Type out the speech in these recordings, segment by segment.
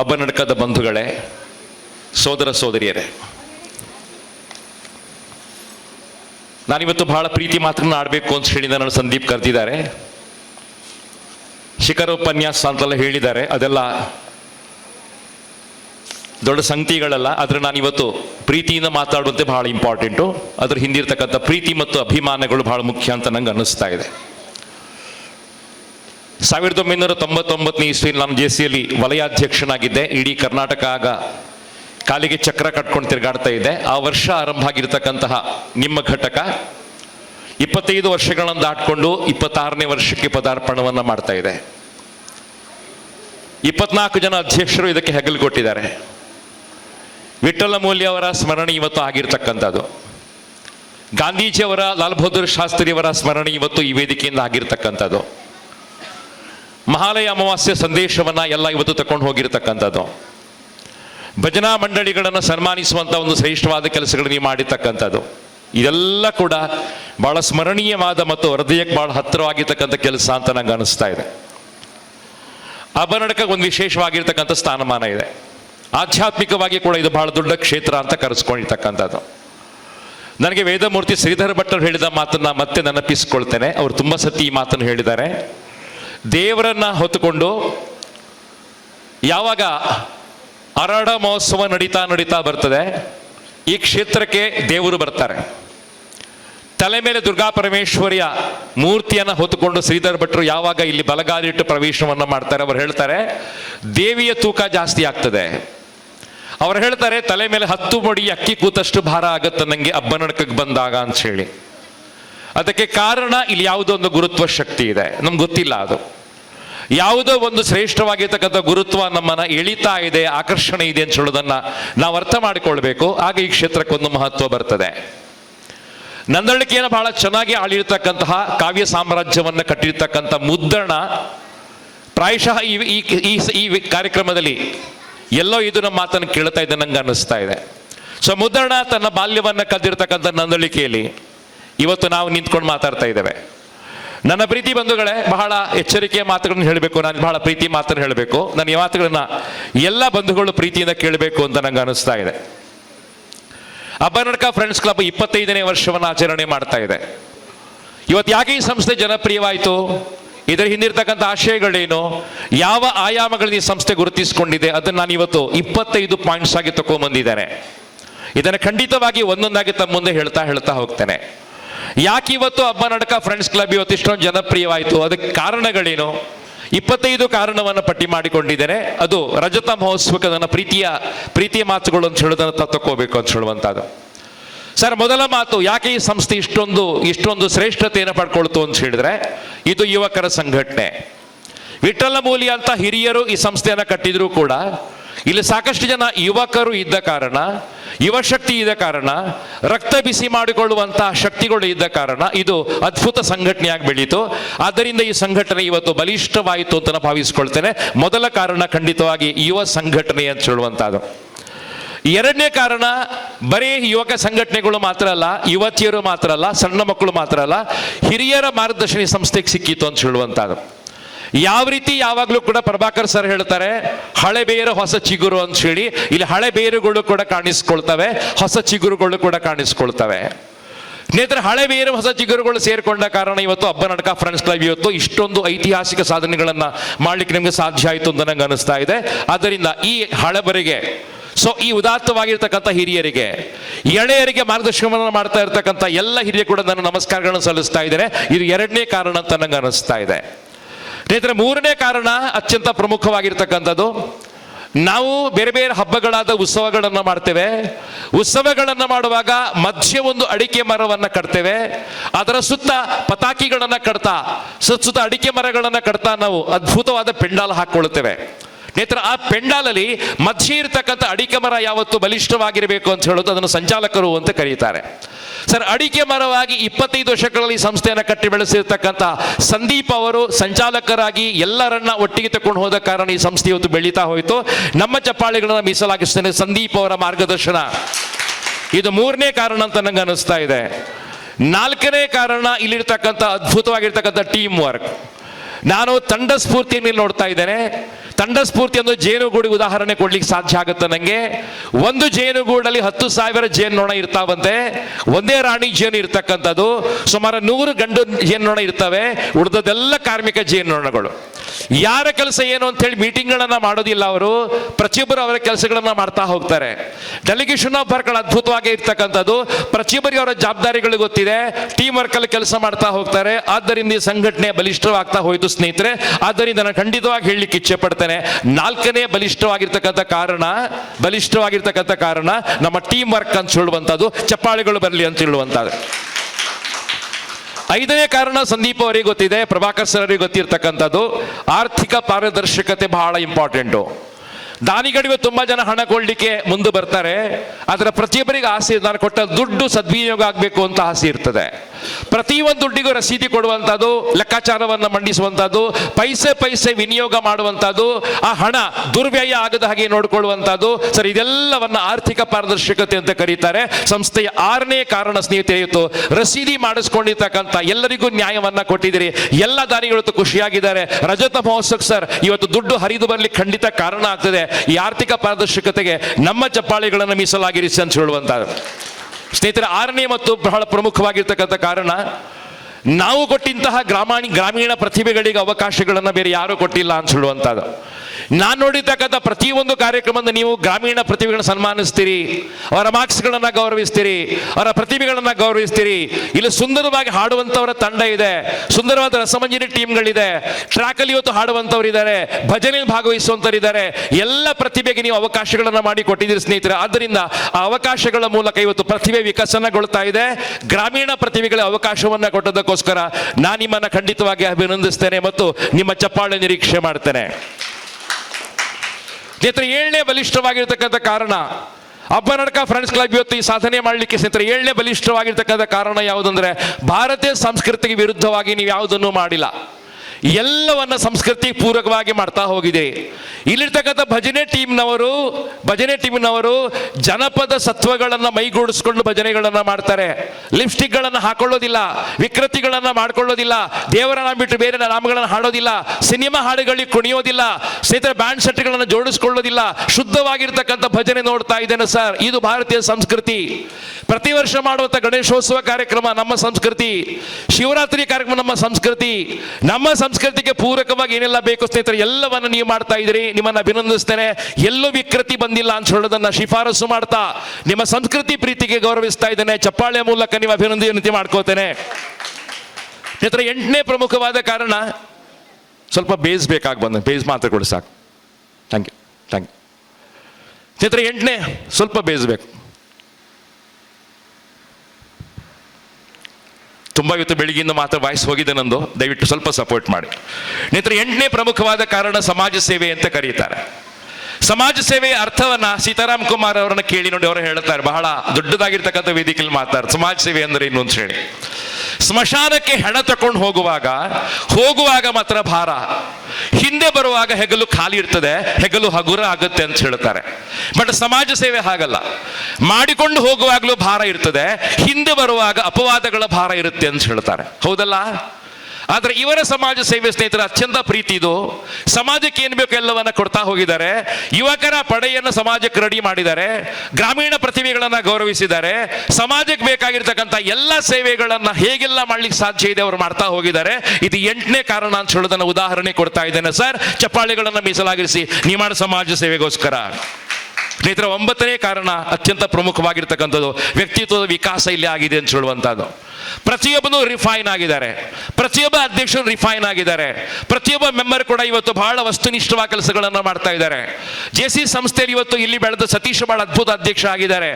ಅಬ್ಬನಡ್ಕದ ಬಂಧುಗಳೇ, ಸೋದರ ಸೋದರಿಯರೇ, ನಾನಿವತ್ತು ಬಹಳ ಪ್ರೀತಿ ಮಾತ್ರ ಆಡಬೇಕು ಅಂತ ಹೇಳಿ ನಾನು ಸಂದೀಪ್ ಕರೆದಿದ್ದಾರೆ. ಶಿಖರ ಉಪನ್ಯಾಸ ಅಂತೆಲ್ಲ ಹೇಳಿದ್ದಾರೆ, ಅದೆಲ್ಲ ದೊಡ್ಡ ಸಂಗತಿಗಳಲ್ಲ, ಆದರೆ ನಾನಿವತ್ತು ಪ್ರೀತಿಯಿಂದ ಮಾತಾಡುವಂತೆ ಬಹಳ ಇಂಪಾರ್ಟೆಂಟು ಅದ್ರ ಹಿಂದಿರ್ತಕ್ಕಂಥ ಪ್ರೀತಿ ಮತ್ತು ಅಭಿಮಾನಗಳು ಬಹಳ ಮುಖ್ಯ ಅಂತ ನಂಗೆ ಅನ್ನಿಸ್ತಾ ಇದೆ. ಸಾವಿರದ ಒಂಬೈನೂರ ತೊಂಬತ್ತೊಂಬತ್ತನೇ ಇಸ್ವಿಯಲ್ಲಿ ನಾನು ಜೆ ಸಿಯಲ್ಲಿ ವಲಯಾಧ್ಯಕ್ಷನಾಗಿದ್ದೆ, ಇಡೀ ಕರ್ನಾಟಕ ಆಗ ಕಾಲಿಗೆ ಚಕ್ರ ಕಟ್ಕೊಂಡು ತಿರುಗಾಡ್ತಾ ಇದ್ದೆ. ಆ ವರ್ಷ ಆರಂಭ ಆಗಿರ್ತಕ್ಕಂತಹ ನಿಮ್ಮ ಘಟಕ ಇಪ್ಪತ್ತೈದು ವರ್ಷಗಳನ್ನು ದಾಟ್ಕೊಂಡು ಇಪ್ಪತ್ತಾರನೇ ವರ್ಷಕ್ಕೆ ಪದಾರ್ಪಣವನ್ನು ಮಾಡ್ತಾ ಇದೆ. ಇಪ್ಪತ್ನಾಲ್ಕು ಜನ ಅಧ್ಯಕ್ಷರು ಇದಕ್ಕೆ ಹೆಗಲು ಕೊಟ್ಟಿದ್ದಾರೆ. ವಿಠಲ ಮೌಲ್ಯ ಅವರ ಸ್ಮರಣೆ ಇವತ್ತು ಆಗಿರ್ತಕ್ಕಂಥದ್ದು. ಗಾಂಧೀಜಿಯವರ ಲಾಲ್ ಬಹದ್ದೂರ್ ಶಾಸ್ತ್ರಿಯವರ ಸ್ಮರಣೆ ಇವತ್ತು ಈ ವೇದಿಕೆಯಿಂದ ಆಗಿರ್ತಕ್ಕಂಥದ್ದು. ಮಹಾಲಯ ಅಮಾವಾಸ್ಯ ಸಂದೇಶವನ್ನ ಎಲ್ಲ ಇವತ್ತು ತಕೊಂಡು ಹೋಗಿರತಕ್ಕಂಥದ್ದು. ಭಜನಾ ಮಂಡಳಿಗಳನ್ನು ಸನ್ಮಾನಿಸುವಂಥ ಒಂದು ಶ್ರೇಷ್ಠವಾದ ಕೆಲಸಗಳು ನೀವು ಮಾಡಿರ್ತಕ್ಕಂಥದ್ದು. ಇದೆಲ್ಲ ಕೂಡ ಬಹಳ ಸ್ಮರಣೀಯವಾದ ಮತ್ತು ಹೃದಯಕ್ಕೆ ಬಹಳ ಹತ್ತಿರವಾಗಿರ್ತಕ್ಕಂಥ ಕೆಲಸ ಅಂತ ನಂಗೆ ಅನಿಸ್ತಾ ಇದೆ. ಅಬನಡಕ ಒಂದು ವಿಶೇಷವಾಗಿರ್ತಕ್ಕಂಥ ಸ್ಥಾನಮಾನ ಇದೆ. ಆಧ್ಯಾತ್ಮಿಕವಾಗಿ ಕೂಡ ಇದು ಬಹಳ ದೊಡ್ಡ ಕ್ಷೇತ್ರ ಅಂತ ಕರೆಸ್ಕೊಂಡಿರ್ತಕ್ಕಂಥದ್ದು. ನನಗೆ ವೇದಮೂರ್ತಿ ಶ್ರೀಧರ ಭಟ್ಟರು ಹೇಳಿದ ಮಾತನ್ನ ಮತ್ತೆ ನೆನಪಿಸಿಕೊಳ್ತೇನೆ. ಅವರು ತುಂಬಾ ಸತಿ ಈ ಮಾತನ್ನು ಹೇಳಿದ್ದಾರೆ. ದೇವರನ್ನ ಹೊತ್ತುಕೊಂಡು ಯಾವಾಗ ಅರಡ ಮಹೋತ್ಸವ ನಡೀತಾ ನಡೀತಾ ಬರ್ತದೆ, ಈ ಕ್ಷೇತ್ರಕ್ಕೆ ದೇವರು ಬರ್ತಾರೆ. ತಲೆ ಮೇಲೆ ದುರ್ಗಾ ಪರಮೇಶ್ವರಿಯ ಮೂರ್ತಿಯನ್ನ ಹೊತ್ತುಕೊಂಡು ಶ್ರೀಧರ್ ಭಟ್ರು ಯಾವಾಗ ಇಲ್ಲಿ ಬಲಗಾಲಿಟ್ಟು ಪ್ರವೇಶವನ್ನು ಮಾಡ್ತಾರೆ, ಅವರು ಹೇಳ್ತಾರೆ, ದೇವಿಯ ತೂಕ ಜಾಸ್ತಿ ಆಗ್ತದೆ. ಅವ್ರು ಹೇಳ್ತಾರೆ, ತಲೆ ಮೇಲೆ ಹತ್ತು ಮಡಿ ಅಕ್ಕಿ ಕೂತಷ್ಟು ಭಾರ ಆಗತ್ತೆ, ನಂಗೆ ಅಬ್ಬನಡಕಕ್ಕೆ ಬಂದಾಗ ಅಂತ ಹೇಳಿ. ಅದಕ್ಕೆ ಕಾರಣ ಇಲ್ಲಿ ಯಾವುದೋ ಒಂದು ಗುರುತ್ವ ಶಕ್ತಿ ಇದೆ. ನಮ್ಗೆ ಗೊತ್ತಿಲ್ಲ ಅದು. ಯಾವುದೋ ಒಂದು ಶ್ರೇಷ್ಠವಾಗಿರ್ತಕ್ಕಂಥ ಗುರುತ್ವ ನಮ್ಮನ್ನ ಎಳಿತಾ ಇದೆ, ಆಕರ್ಷಣೆ ಇದೆ ಅಂತ ಹೇಳೋದನ್ನ ನಾವು ಅರ್ಥ ಮಾಡಿಕೊಳ್ಬೇಕು. ಆಗ ಈ ಕ್ಷೇತ್ರಕ್ಕೊಂದು ಮಹತ್ವ ಬರ್ತದೆ. ನಂದಳಿಕೆಯನ್ನು ಬಹಳ ಚೆನ್ನಾಗಿ ಆಳಿರ್ತಕ್ಕಂತಹ ಕಾವ್ಯ ಸಾಮ್ರಾಜ್ಯವನ್ನ ಕಟ್ಟಿರ್ತಕ್ಕಂಥ ಮುದ್ರಣ ಪ್ರಾಯಶಃ ಈ ಈ- ಈ ಕಾರ್ಯಕ್ರಮದಲ್ಲಿ ಎಲ್ಲೋ ಇದು ನಮ್ಮ ಮಾತನ್ನು ಕೇಳ್ತಾ ಇದೆ, ನಂಗೆ ಅನ್ನಿಸ್ತಾ ಇದೆ. ಸೊ ಮುದ್ರಣ ತನ್ನ ಬಾಲ್ಯವನ್ನ ಕದ್ದಿರ್ತಕ್ಕಂಥ ನಂದಳಿಕೆಯಲ್ಲಿ ಇವತ್ತು ನಾವು ನಿಂತ್ಕೊಂಡು ಮಾತಾಡ್ತಾ ಇದ್ದೇವೆ. ನನ್ನ ಪ್ರೀತಿ ಬಂಧುಗಳೇ, ಬಹಳ ಎಚ್ಚರಿಕೆಯ ಮಾತುಗಳನ್ನು ಹೇಳಬೇಕು, ನಾನು ಬಹಳ ಪ್ರೀತಿ ಮಾತನ್ನು ಹೇಳಬೇಕು. ನಾನು ಈ ಮಾತುಗಳನ್ನ ಎಲ್ಲ ಬಂಧುಗಳು ಪ್ರೀತಿಯಿಂದ ಕೇಳಬೇಕು ಅಂತ ನಂಗೆ ಅನಿಸ್ತಾ ಇದೆ. ಅಬ್ಬನಡ್ಕ ಫ್ರೆಂಡ್ಸ್ ಕ್ಲಬ್ ಇಪ್ಪತ್ತೈದನೇ ವರ್ಷವನ್ನು ಆಚರಣೆ ಮಾಡ್ತಾ ಇದೆ. ಇವತ್ತು ಯಾಕೆ ಈ ಸಂಸ್ಥೆ ಜನಪ್ರಿಯವಾಯಿತು? ಇದರ ಹಿಂದಿರ್ತಕ್ಕಂಥ ಆಶಯಗಳೇನು? ಯಾವ ಆಯಾಮಗಳನ್ನ ಈ ಸಂಸ್ಥೆ ಗುರುತಿಸಿಕೊಂಡಿದೆ? ಅದನ್ನು ನಾನು ಇವತ್ತು ಇಪ್ಪತ್ತೈದು ಪಾಯಿಂಟ್ಸ್ ಆಗಿ ತಗೊಂಡ್ಬಂದಿದ್ದೇನೆ ಇದನ್ನು ಖಂಡಿತವಾಗಿ ಒಂದೊಂದಾಗಿ ತಮ್ಮ ಮುಂದೆ ಹೇಳ್ತಾ ಹೇಳ್ತಾ ಹೋಗ್ತೇನೆ. ಯಾಕೆ ಇವತ್ತು ಹಬ್ಬ ನಡಕ ಫ್ರೆಂಡ್ಸ್ ಕ್ಲಬ್ ಇವತ್ತು ಇಷ್ಟೊಂದು ಜನಪ್ರಿಯವಾಯಿತು? ಅದಕ್ಕೆ ಕಾರಣಗಳೇನು? ಇಪ್ಪತ್ತೈದು ಕಾರಣವನ್ನು ಪಟ್ಟಿ ಮಾಡಿಕೊಂಡಿದ್ದೇನೆ. ಅದು ರಜತ ಮಹೋತ್ಸವಕ್ಕೆ ನನ್ನ ಪ್ರೀತಿಯ ಪ್ರೀತಿಯ ಮಾತುಗಳು ಅಂತ ಹೇಳೋದನ್ನು ತಕ್ಕೋಬೇಕು ಅಂತ ಹೇಳುವಂಥದ್ದು ಸರ್, ಮೊದಲ ಮಾತು, ಯಾಕೆ ಈ ಸಂಸ್ಥೆ ಇಷ್ಟೊಂದು ಇಷ್ಟೊಂದು ಶ್ರೇಷ್ಠತೆಯನ್ನು ಪಡ್ಕೊಳ್ತು ಅಂತ ಹೇಳಿದ್ರೆ, ಇದು ಯುವಕರ ಸಂಘಟನೆ. ವಿಠಲ ಅಂತ ಹಿರಿಯರು ಈ ಸಂಸ್ಥೆಯನ್ನು ಕಟ್ಟಿದ್ರು ಕೂಡ ಇಲ್ಲಿ ಸಾಕಷ್ಟು ಜನ ಯುವಕರು ಇದ್ದ ಕಾರಣ ಯುವ ಶಕ್ತಿ ಇದ್ದ ಕಾರಣ, ರಕ್ತ ಬಿಸಿ ಮಾಡಿಕೊಳ್ಳುವಂತಹ ಶಕ್ತಿಗಳು ಇದ್ದ ಕಾರಣ ಇದು ಅದ್ಭುತ ಸಂಘಟನೆಯಾಗಿ ಬೆಳೀತು. ಆದ್ದರಿಂದ ಈ ಸಂಘಟನೆ ಇವತ್ತು ಬಲಿಷ್ಠವಾಯಿತು ಅಂತ ನಾನು ಭಾವಿಸ್ಕೊಳ್ತೇನೆ. ಮೊದಲ ಕಾರಣ ಖಂಡಿತವಾಗಿ ಯುವ ಸಂಘಟನೆ ಅಂತ ಹೇಳುವಂತಹದ್ದು ಎರಡನೇ ಕಾರಣ, ಬರೀ ಯುವಕ ಸಂಘಟನೆಗಳು ಮಾತ್ರ ಅಲ್ಲ, ಯುವತಿಯರು ಮಾತ್ರ ಅಲ್ಲ, ಸಣ್ಣ ಮಕ್ಕಳು ಮಾತ್ರ ಅಲ್ಲ, ಹಿರಿಯರ ಮಾರ್ಗದರ್ಶನ ಸಂಸ್ಥೆಗೆ ಸಿಕ್ಕಿತ್ತು ಅಂತ ಹೇಳುವಂತಹದ್ದು ಯಾವ ರೀತಿ ಯಾವಾಗಲೂ ಕೂಡ ಪ್ರಭಾಕರ್ ಸರ್ ಹೇಳ್ತಾರೆ, ಹಳೆ ಬೇರು ಹೊಸ ಚಿಗುರು ಅಂತ ಹೇಳಿ. ಇಲ್ಲಿ ಹಳೆ ಬೇರುಗಳು ಕೂಡ ಕಾಣಿಸ್ಕೊಳ್ತವೆ, ಹೊಸ ಚಿಗುರುಗಳು ಕೂಡ ಕಾಣಿಸ್ಕೊಳ್ತವೆ. ನೇತ್ರ ಹಳೆ ಬೇರು ಹೊಸ ಚಿಗುರುಗಳು ಸೇರಿಕೊಂಡ ಕಾರಣ ಇವತ್ತು ಹಬ್ಬ ನಡಕ ಫ್ರೆಂಡ್ಸ್ ಕ್ಲಬ್ ಇವತ್ತು ಇಷ್ಟೊಂದು ಐತಿಹಾಸಿಕ ಸಾಧನೆಗಳನ್ನ ಮಾಡ್ಲಿಕ್ಕೆ ನಿಮಗೆ ಸಾಧ್ಯ ಆಯಿತು ಅಂತ ನಂಗೆ ಅನಿಸ್ತಾ ಇದೆ. ಆದ್ದರಿಂದ ಈ ಹಳಬರಿಗೆ, ಸೊ ಈ ಉದಾತ್ತವಾಗಿರ್ತಕ್ಕಂಥ ಹಿರಿಯರಿಗೆ, ಎಳೆಯರಿಗೆ ಮಾರ್ಗದರ್ಶನವನ್ನು ಮಾಡ್ತಾ ಇರ್ತಕ್ಕಂಥ ಎಲ್ಲ ಹಿರಿಯ ಕೂಡ ನನ್ನ ನಮಸ್ಕಾರಗಳನ್ನು ಸಲ್ಲಿಸ್ತಾ ಇದ್ದಾರೆ ಇದು ಎರಡನೇ ಕಾರಣ ಅಂತ ನಂಗೆ ಅನಿಸ್ತಾ ಇದೆ. ಸ್ನೇಹಿತರೆ, ಮೂರನೇ ಕಾರಣ ಅತ್ಯಂತ ಪ್ರಮುಖವಾಗಿರ್ತಕ್ಕಂಥದ್ದು. ನಾವು ಬೇರೆ ಬೇರೆ ಹಬ್ಬಗಳಾದ ಉತ್ಸವಗಳನ್ನು ಮಾಡ್ತೇವೆ. ಉತ್ಸವಗಳನ್ನು ಮಾಡುವಾಗ ಮಧ್ಯೆ ಒಂದು ಅಡಿಕೆ ಮರವನ್ನು ಕಟ್ತೇವೆ. ಅದರ ಸುತ್ತ ಪತಾಕಿಗಳನ್ನು ಕಟ್ತಾ, ಸುತ್ತ ಸುತ್ತ ಅಡಿಕೆ ಮರಗಳನ್ನು ಕಟ್ತಾ ನಾವು ಅದ್ಭುತವಾದ ಪೆಂಡಾಲ್ ಹಾಕೊಳ್ತೇವೆ ನೇತ್ರ ಆ ಪೆಂಡಾಲಲ್ಲಿ ಮಧ್ಯೆ ಇರ್ತಕ್ಕಂಥ ಅಡಿಕೆ ಮರ ಯಾವತ್ತು ಬಲಿಷ್ಠವಾಗಿರಬೇಕು ಅಂತ ಹೇಳೋದು ಅದನ್ನು ಸಂಚಾಲಕರು ಅಂತ ಕರೀತಾರೆ. ಸರ್, ಅಡಿಕೆ ಮರವಾಗಿ ಇಪ್ಪತ್ತೈದು ವರ್ಷಗಳಲ್ಲಿ ಸಂಸ್ಥೆಯನ್ನು ಕಟ್ಟಿ ಬೆಳೆಸಿರ್ತಕ್ಕಂಥ ಸಂದೀಪ್ ಅವರು ಸಂಚಾಲಕರಾಗಿ ಎಲ್ಲರನ್ನ ಒಟ್ಟಿಗೆ ತಕೊಂಡು ಹೋದ ಕಾರಣ ಈ ಸಂಸ್ಥೆ ಇವತ್ತು ಬೆಳೀತಾ ಹೋಯಿತು. ನಮ್ಮ ಚಪ್ಪಾಳೆಗಳನ್ನು ಮೀಸಲಾಗಿಸ್ತೇನೆ ಸಂದೀಪ್ ಅವರ ಮಾರ್ಗದರ್ಶನ. ಇದು ಮೂರನೇ ಕಾರಣ ಅಂತ ನಂಗೆ ಅನಿಸ್ತಾ ಇದೆ. ನಾಲ್ಕನೇ ಕಾರಣ ಇಲ್ಲಿರ್ತಕ್ಕಂಥ ಅದ್ಭುತವಾಗಿರ್ತಕ್ಕಂಥ ಟೀಮ್ ವರ್ಕ್ ನಾನು ತಂಡ ಸ್ಫೂರ್ತಿಯ ಮೇಲೆ ನೋಡ್ತಾ ಇದ್ದೇನೆ. ತಂಡ ಸ್ಫೂರ್ತಿ ಜೇನುಗೂಡಿಗೆ ಉದಾಹರಣೆ ಕೊಡ್ಲಿಕ್ಕೆ ಸಾಧ್ಯ ಆಗುತ್ತೆ ನಂಗೆ. ಒಂದು ಜೇನುಗೂಡಲ್ಲಿ ಹತ್ತು ಸಾವಿರ ಜೇನುನೊಣ ಇರ್ತಾವಂತೆ. ಒಂದೇ ರಾಣಿ ಜೇನು ಇರ್ತಕ್ಕಂಥದ್ದು. ಸುಮಾರು ನೂರು ಗಂಡು ಜೇನುನೊಣ ಇರ್ತವೆ. ಉಳಿದದೆಲ್ಲ ಕಾರ್ಮಿಕ ಜೇನ್ನೊಣಗಳು. ಯಾರ ಕೆಲಸ ಏನು ಅಂತ ಹೇಳಿ ಮೀಟಿಂಗ್ಗಳನ್ನ ಮಾಡೋದಿಲ್ಲ ಅವರು, ಪ್ರತಿಯೊಬ್ಬರು ಅವರ ಕೆಲಸಗಳನ್ನ ಮಾಡ್ತಾ ಹೋಗ್ತಾರೆ. ಡೆಲಿಗೇಷನ್ ಆಫ್ ವರ್ಕ್ಗಳು ಅದ್ಭುತವಾಗಿ ಇರ್ತಕ್ಕಂಥದ್ದು. ಪ್ರತಿಯೊಬ್ಬರಿಗೆ ಅವರ ಜವಾಬ್ದಾರಿಗಳು ಗೊತ್ತಿದೆ. ಟೀಮ್ ವರ್ಕ್ ಅಲ್ಲಿ ಕೆಲಸ ಮಾಡ್ತಾ ಹೋಗ್ತಾರೆ. ಆದ್ದರಿಂದ ಈ ಸಂಘಟನೆ ಬಲಿಷ್ಠವಾಗ್ತಾ ಹೋಯಿತು ಸ್ನೇಹಿತರೆ. ಆದ್ದರಿಂದ ನಾನು ಖಂಡಿತವಾಗಿ ಹೇಳಲಿಕ್ಕೆ ಇಚ್ಛೆ ಪಡ್ತೇನೆ ನಾಲ್ಕನೇ ಬಲಿಷ್ಠವಾಗಿರ್ತಕ್ಕಂಥ ಕಾರಣ ಬಲಿಷ್ಠವಾಗಿರ್ತಕ್ಕಂಥ ಕಾರಣ ನಮ್ಮ ಟೀಮ್ ವರ್ಕ್ ಅಂತ ಹೇಳುವಂಥದ್ದು. ಚಪ್ಪಾಳಿಗಳು ಬರಲಿ ಅಂತ ಹೇಳುವಂಥದ್ದು. ಐದನೇ ಕಾರಣ ಸಂದೀಪ್ ಅವರಿಗೆ ಗೊತ್ತಿದೆ ಪ್ರಭಾಕರ್ ಸರ್ ಅವರಿಗೆ ಗೊತ್ತಿರ್ತಕ್ಕಂಥದ್ದು ಆರ್ಥಿಕ ಪಾರದರ್ಶಕತೆ ಬಹಳ ಇಂಪಾರ್ಟೆಂಟು ದಾನಿಗಳಿಗೂ ತುಂಬಾ ಜನ ಹಣ ಕೊಡ್ಲಿಕ್ಕೆ ಮುಂದೆ ಬರ್ತಾರೆ. ಅದರ ಪ್ರತಿಯೊಬ್ಬರಿಗೆ ಆಸೆ. ನಾನು ಕೊಟ್ಟ ದುಡ್ಡು ಸದ್ವಿನಿಯೋಗ ಆಗಬೇಕು ಅಂತ ಆಸೆ ಇರ್ತದೆ. ಪ್ರತಿಯೊಂದು ದುಡ್ಡಿಗೂ ರಸೀದಿ ಕೊಡುವಂಥದ್ದು ಲೆಕ್ಕಾಚಾರವನ್ನು ಮಂಡಿಸುವಂಥದ್ದು ಪೈಸೆ ಪೈಸೆ ವಿನಿಯೋಗ ಮಾಡುವಂಥದ್ದು ಆ ಹಣ ದುರ್ವ್ಯಯ ಆಗದ ಹಾಗೆ ನೋಡಿಕೊಳ್ಳುವಂಥದ್ದು ಸರ್, ಇದೆಲ್ಲವನ್ನ ಆರ್ಥಿಕ ಪಾರದರ್ಶಕತೆ ಅಂತ ಕರೀತಾರೆ. ಸಂಸ್ಥೆಯ ಆರನೇ ಕಾರಣ ಸ್ನೇಹಿತರೆ, ಇವತ್ತು ರಸೀದಿ ಮಾಡಿಸ್ಕೊಂಡಿರ್ತಕ್ಕಂಥ ಎಲ್ಲರಿಗೂ ನ್ಯಾಯವನ್ನ ಕೊಟ್ಟಿದ್ದೀರಿ. ಎಲ್ಲ ದಾನಿಗಳು ಖುಷಿಯಾಗಿದ್ದಾರೆ. ರಜತ ಮಹೋತ್ಸವ ಸರ್, ಇವತ್ತು ದುಡ್ಡು ಹರಿದು ಬರ್ಲಿಕ್ಕೆ ಖಂಡಿತ ಕಾರಣ ಆಗ್ತದೆ. ಈ ಆರ್ಥಿಕ ಪಾರದರ್ಶಕತೆಗೆ ನಮ್ಮ ಚಪ್ಪಾಳಿಗಳನ್ನು ಮೀಸಲಾಗಿರಿಸಿ ಅಂತ ಹೇಳುವಂಥದ್ದು ಸ್ನೇಹಿತರೆ ಆರನೇ ಮತ್ತು ಬಹಳ ಪ್ರಮುಖವಾಗಿರ್ತಕ್ಕಂಥ ಕಾರಣ ನಾವು ಕೊಟ್ಟಂತಹ ಗ್ರಾಮಾಣಿ ಗ್ರಾಮೀಣ ಪ್ರತಿಭೆಗಳಿಗೆ ಅವಕಾಶಗಳನ್ನು ಬೇರೆ ಯಾರೂ ಕೊಟ್ಟಿಲ್ಲ ಅಂತ ಹೇಳುವಂಥದ್ದು. ನಾನು ನೋಡಿರ್ತಕ್ಕಂಥ ಪ್ರತಿಯೊಂದು ಕಾರ್ಯಕ್ರಮದ ನೀವು ಗ್ರಾಮೀಣ ಪ್ರತಿಭೆಗಳನ್ನು ಸನ್ಮಾನಿಸ್ತೀರಿ, ಅವರ ಮಾರ್ಕ್ಸ್ಗಳನ್ನು ಗೌರವಿಸ್ತೀರಿ, ಅವರ ಪ್ರತಿಭೆಗಳನ್ನು ಗೌರವಿಸ್ತೀರಿ. ಇಲ್ಲಿ ಸುಂದರವಾಗಿ ಹಾಡುವಂಥವರ ತಂಡ ಇದೆ, ಸುಂದರವಾದ ರಸಮಂಜರಿ ಟೀಮ್ಗಳಿದೆ ಟ್ರ್ಯಾಕಲ್ಲಿ ಇವತ್ತು ಹಾಡುವಂಥವ್ರು ಇದ್ದಾರೆ, ಭಜನೆಯಲ್ಲಿ ಭಾಗವಹಿಸುವಂಥವ್ರು ಇದ್ದಾರೆ ಎಲ್ಲ ಪ್ರತಿಭೆಗೆ ನೀವು ಅವಕಾಶಗಳನ್ನು ಮಾಡಿ ಕೊಟ್ಟಿದ್ದೀರಿ ಸ್ನೇಹಿತರೆ. ಆದ್ದರಿಂದ ಆ ಅವಕಾಶಗಳ ಮೂಲಕ ಇವತ್ತು ಪ್ರತಿಭೆ ವಿಕಸನಗೊಳ್ತಾ ಇದೆ, ಗ್ರಾಮೀಣ ಪ್ರತಿಭೆಗಳ ಅವಕಾಶವನ್ನ ಕೊಟ್ಟದಕ್ಕೋಸ್ಕರ ನಾನು ನಿಮ್ಮನ್ನ ಖಂಡಿತವಾಗಿ ಅಭಿನಂದಿಸ್ತೇನೆ ಮತ್ತು ನಿಮ್ಮ ಚಪ್ಪಾಳೆ ನಿರೀಕ್ಷೆ ಮಾಡ್ತೇನೆ. ಸ್ನೇಹಿತರೆ, ಏಳನೇ ಬಲಿಷ್ಠವಾಗಿರ್ತಕ್ಕಂಥ ಕಾರಣ ಅಬ್ಬನಡ್ಕ ಫ್ರೆಂಡ್ಸ್ ಕ್ಲಬ್ ಇವತ್ತು ಈ ಸಾಧನೆ ಮಾಡಲಿಕ್ಕೆ ಸ್ನೇಹಿತರೆ, ಏಳನೇ ಬಲಿಷ್ಠವಾಗಿರ್ತಕ್ಕಂಥ ಕಾರಣ ಯಾವುದಂದ್ರೆ, ಭಾರತೀಯ ಸಂಸ್ಕೃತಿಗೆ ವಿರುದ್ಧವಾಗಿ ನೀವು ಯಾವುದನ್ನು ಮಾಡಿಲ್ಲ. ಎಲ್ಲವನ್ನ ಸಂಸ್ಕೃತಿ ಪೂರಕವಾಗಿ ಮಾಡ್ತಾ ಹೋಗಿದೆ. ಇಲ್ಲಿರ್ತಕ್ಕಂಥ ಭಜನೆ ಟೀಮ್ನವರು ಭಜನೆ ಟೀಮ್ನವರು ಜನಪದ ಸತ್ವಗಳನ್ನು ಮೈಗೂಡಿಸ್ಕೊಂಡು ಭಜನೆಗಳನ್ನ ಮಾಡ್ತಾರೆ. ಲಿಪ್ಸ್ಟಿಕ್ಗಳನ್ನು ಹಾಕೊಳ್ಳೋದಿಲ್ಲ, ವಿಕೃತಿಗಳನ್ನ ಮಾಡ್ಕೊಳ್ಳೋದಿಲ್ಲ ದೇವರ ನಾಮ ಬಿಟ್ಟು ಬೇರೆ ನಾಮಗಳನ್ನು ಹಾಡೋದಿಲ್ಲ, ಸಿನಿಮಾ ಹಾಡುಗಳಿಗೆ ಕುಣಿಯೋದಿಲ್ಲ, ಸ್ನೇಹಿತರೆ ಬ್ಯಾಂಡ್ ಸೆಟ್ಗಳನ್ನು ಜೋಡಿಸ್ಕೊಳ್ಳೋದಿಲ್ಲ, ಶುದ್ಧವಾಗಿರ್ತಕ್ಕಂಥ ಭಜನೆ ನೋಡ್ತಾ ಇದ್ದೇನೆ ಸರ್. ಇದು ಭಾರತೀಯ ಸಂಸ್ಕೃತಿ. ಪ್ರತಿ ವರ್ಷ ಮಾಡುವಂಥ ಗಣೇಶೋತ್ಸವ ಕಾರ್ಯಕ್ರಮ ನಮ್ಮ ಸಂಸ್ಕೃತಿ. ಶಿವರಾತ್ರಿ ಕಾರ್ಯಕ್ರಮ ನಮ್ಮ ಸಂಸ್ಕೃತಿ. ನಮ್ಮ ಸಂಸ್ಕೃತಿಗೆ ಪೂರಕವಾಗಿ ಏನೆಲ್ಲ ಬೇಕು ಸ್ನೇಹಿತರೆ, ಎಲ್ಲವನ್ನು ನೀವು ಮಾಡ್ತಾ ಇದ್ದೀರಿ, ನಿಮ್ಮನ್ನು ಅಭಿನಂದಿಸ್ತೇನೆ. ಎಲ್ಲೂ ವಿಕೃತಿ ಬಂದಿಲ್ಲ ಅಂತ ಹೇಳೋದನ್ನ ಶಿಫಾರಸು ಮಾಡ್ತಾ ನಿಮ್ಮ ಸಂಸ್ಕೃತಿ ಪ್ರೀತಿಗೆ ಗೌರವಿಸ್ತಾ ಇದ್ದೇನೆ. ಚಪ್ಪಾಳೆ ಮೂಲಕ ನೀವು ಅಭಿನಂದನೆ ಮಾಡ್ಕೋತೇನೆ. ಸ್ನೇಹಿತರೆ, ಎಂಟನೇ ಪ್ರಮುಖವಾದ ಕಾರಣ ಸ್ವಲ್ಪ ಬೇಸ್ ಬೇಕಾಗಿ ಬಂದ, ಬೇಸ್ ಮಾತ್ರ ಕೊಡಿ ಸಾಕು. ಥ್ಯಾಂಕ್ ಯು ಥ್ಯಾಂಕ್ ಯು ಸ್ನೇಹಿತರೆ, ಎಂಟನೇ ಸ್ವಲ್ಪ ಬೇಯಿಸ್ಬೇಕು ತುಂಬ ಇವತ್ತು ಬೆಳಿಗ್ಗೆಯಿಂದ ಮಾತ್ರ ವಾಯ್ಸ್ ಹೋಗಿದೆ ನಂದು. ದಯವಿಟ್ಟು ಸ್ವಲ್ಪ ಸಪೋರ್ಟ್ ಮಾಡಿ. ನೇತ್ರ ಎಂಟನೇ ಪ್ರಮುಖವಾದ ಕಾರಣ ಸಮಾಜ ಸೇವೆ ಅಂತ ಕರೀತಾರೆ. ಸಮಾಜ ಸೇವೆಯ ಅರ್ಥವನ್ನ ಸೀತಾರಾಮ್ ಕುಮಾರ್ ಅವರನ್ನ ಕೇಳಿ ನೋಡಿ ಅವರು ಹೇಳ್ತಾರೆ, ಬಹಳ ದೊಡ್ಡದಾಗಿರ್ತಕ್ಕಂಥ ವೇದಿಕೆಯಲ್ಲಿ ಮಾತಾಡ್ತಾರೆ. ಸಮಾಜ ಸೇವೆ ಅಂದ್ರೆ ಏನು ಅಂತ ಹೇಳಿ. ಸ್ಮಶಾನಕ್ಕೆ ಹೆಣ ತಕೊಂಡು ಹೋಗುವಾಗ ಹೋಗುವಾಗ ಮಾತ್ರ ಭಾರ. ಹಿಂದೆ ಬರುವಾಗ ಹೆಗಲು ಖಾಲಿ ಇರ್ತದೆ, ಹೆಗಲು ಹಗುರ ಆಗುತ್ತೆ ಅಂತ ಹೇಳ್ತಾರೆ. ಬಟ್ ಸಮಾಜ ಸೇವೆ ಹಾಗಲ್ಲ. ಮಾಡಿಕೊಂಡು ಹೋಗುವಾಗಲೂ ಭಾರ ಇರ್ತದೆ, ಹಿಂದೆ ಬರುವಾಗ ಅಪವಾದಗಳ ಭಾರ ಇರುತ್ತೆ ಅಂತ ಹೇಳ್ತಾರೆ. ಹೌದಲ್ಲ? ಆದ್ರೆ ಇವರ ಸಮಾಜ ಸೇವೆ ಸ್ನೇಹಿತರ, ಅತ್ಯಂತ ಪ್ರೀತಿ ಇದು. ಸಮಾಜಕ್ಕೆ ಏನು ಬೇಕು ಎಲ್ಲವನ್ನ ಕೊಡ್ತಾ ಹೋಗಿದ್ದಾರೆ. ಯುವಕರ ಪಡೆಯನ್ನು ಸಮಾಜಕ್ಕೆ ರೆಡಿ ಮಾಡಿದ್ದಾರೆ. ಗ್ರಾಮೀಣ ಪ್ರತಿಭೆಗಳನ್ನು ಗೌರವಿಸಿದ್ದಾರೆ. ಸಮಾಜಕ್ಕೆ ಬೇಕಾಗಿರ್ತಕ್ಕಂಥ ಎಲ್ಲ ಸೇವೆಗಳನ್ನು ಹೇಗೆಲ್ಲ ಮಾಡ್ಲಿಕ್ಕೆ ಸಾಧ್ಯ ಇದೆ ಅವರು ಮಾಡ್ತಾ ಹೋಗಿದ್ದಾರೆ. ಇದು ಎಂಟನೇ ಕಾರಣ ಅಂತ ಹೇಳೋದನ್ನ ಉದಾಹರಣೆ ಕೊಡ್ತಾ ಇದ್ದೇನೆ ಸರ್. ಚಪ್ಪಾಳಿಗಳನ್ನು ಮೀಸಲಾಗಿರಿಸಿ. ನಿಮ್ಮ ಸಮಾಜ ಸೇವೆಗೋಸ್ಕರ. ಸ್ನೇಹಿತರ, ಒಂಬತ್ತನೇ ಕಾರಣ ಅತ್ಯಂತ ಪ್ರಮುಖವಾಗಿರ್ತಕ್ಕಂಥದ್ದು, ವ್ಯಕ್ತಿತ್ವದ ವಿಕಾಸ ಇಲ್ಲಿ ಆಗಿದೆ ಅಂತ ಹೇಳುವಂಥದ್ದು. ಪ್ರತಿಯೊಬ್ಬನು ರಿಫೈನ್ ಆಗಿದ್ದಾರೆ. ಪ್ರತಿಯೊಬ್ಬ ಅಧ್ಯಕ್ಷರು ರಿಫೈನ್ ಆಗಿದ್ದಾರೆ. ಪ್ರತಿಯೊಬ್ಬ ಮೆಂಬರ್ ಕೂಡ ಇವತ್ತು ಬಹಳ ವಸ್ತುನಿಷ್ಠವಾದ ಕೆಲಸಗಳನ್ನು ಮಾಡ್ತಾ ಇದ್ದಾರೆ. ಜೆ ಸಿ ಸಂಸ್ಥೆಯಲ್ಲಿ ಇವತ್ತು ಇಲ್ಲಿ ಬೆಳೆದ ಸತೀಶ್ ಬಹಳ ಅದ್ಭುತ ಅಧ್ಯಕ್ಷ ಆಗಿದ್ದಾರೆ.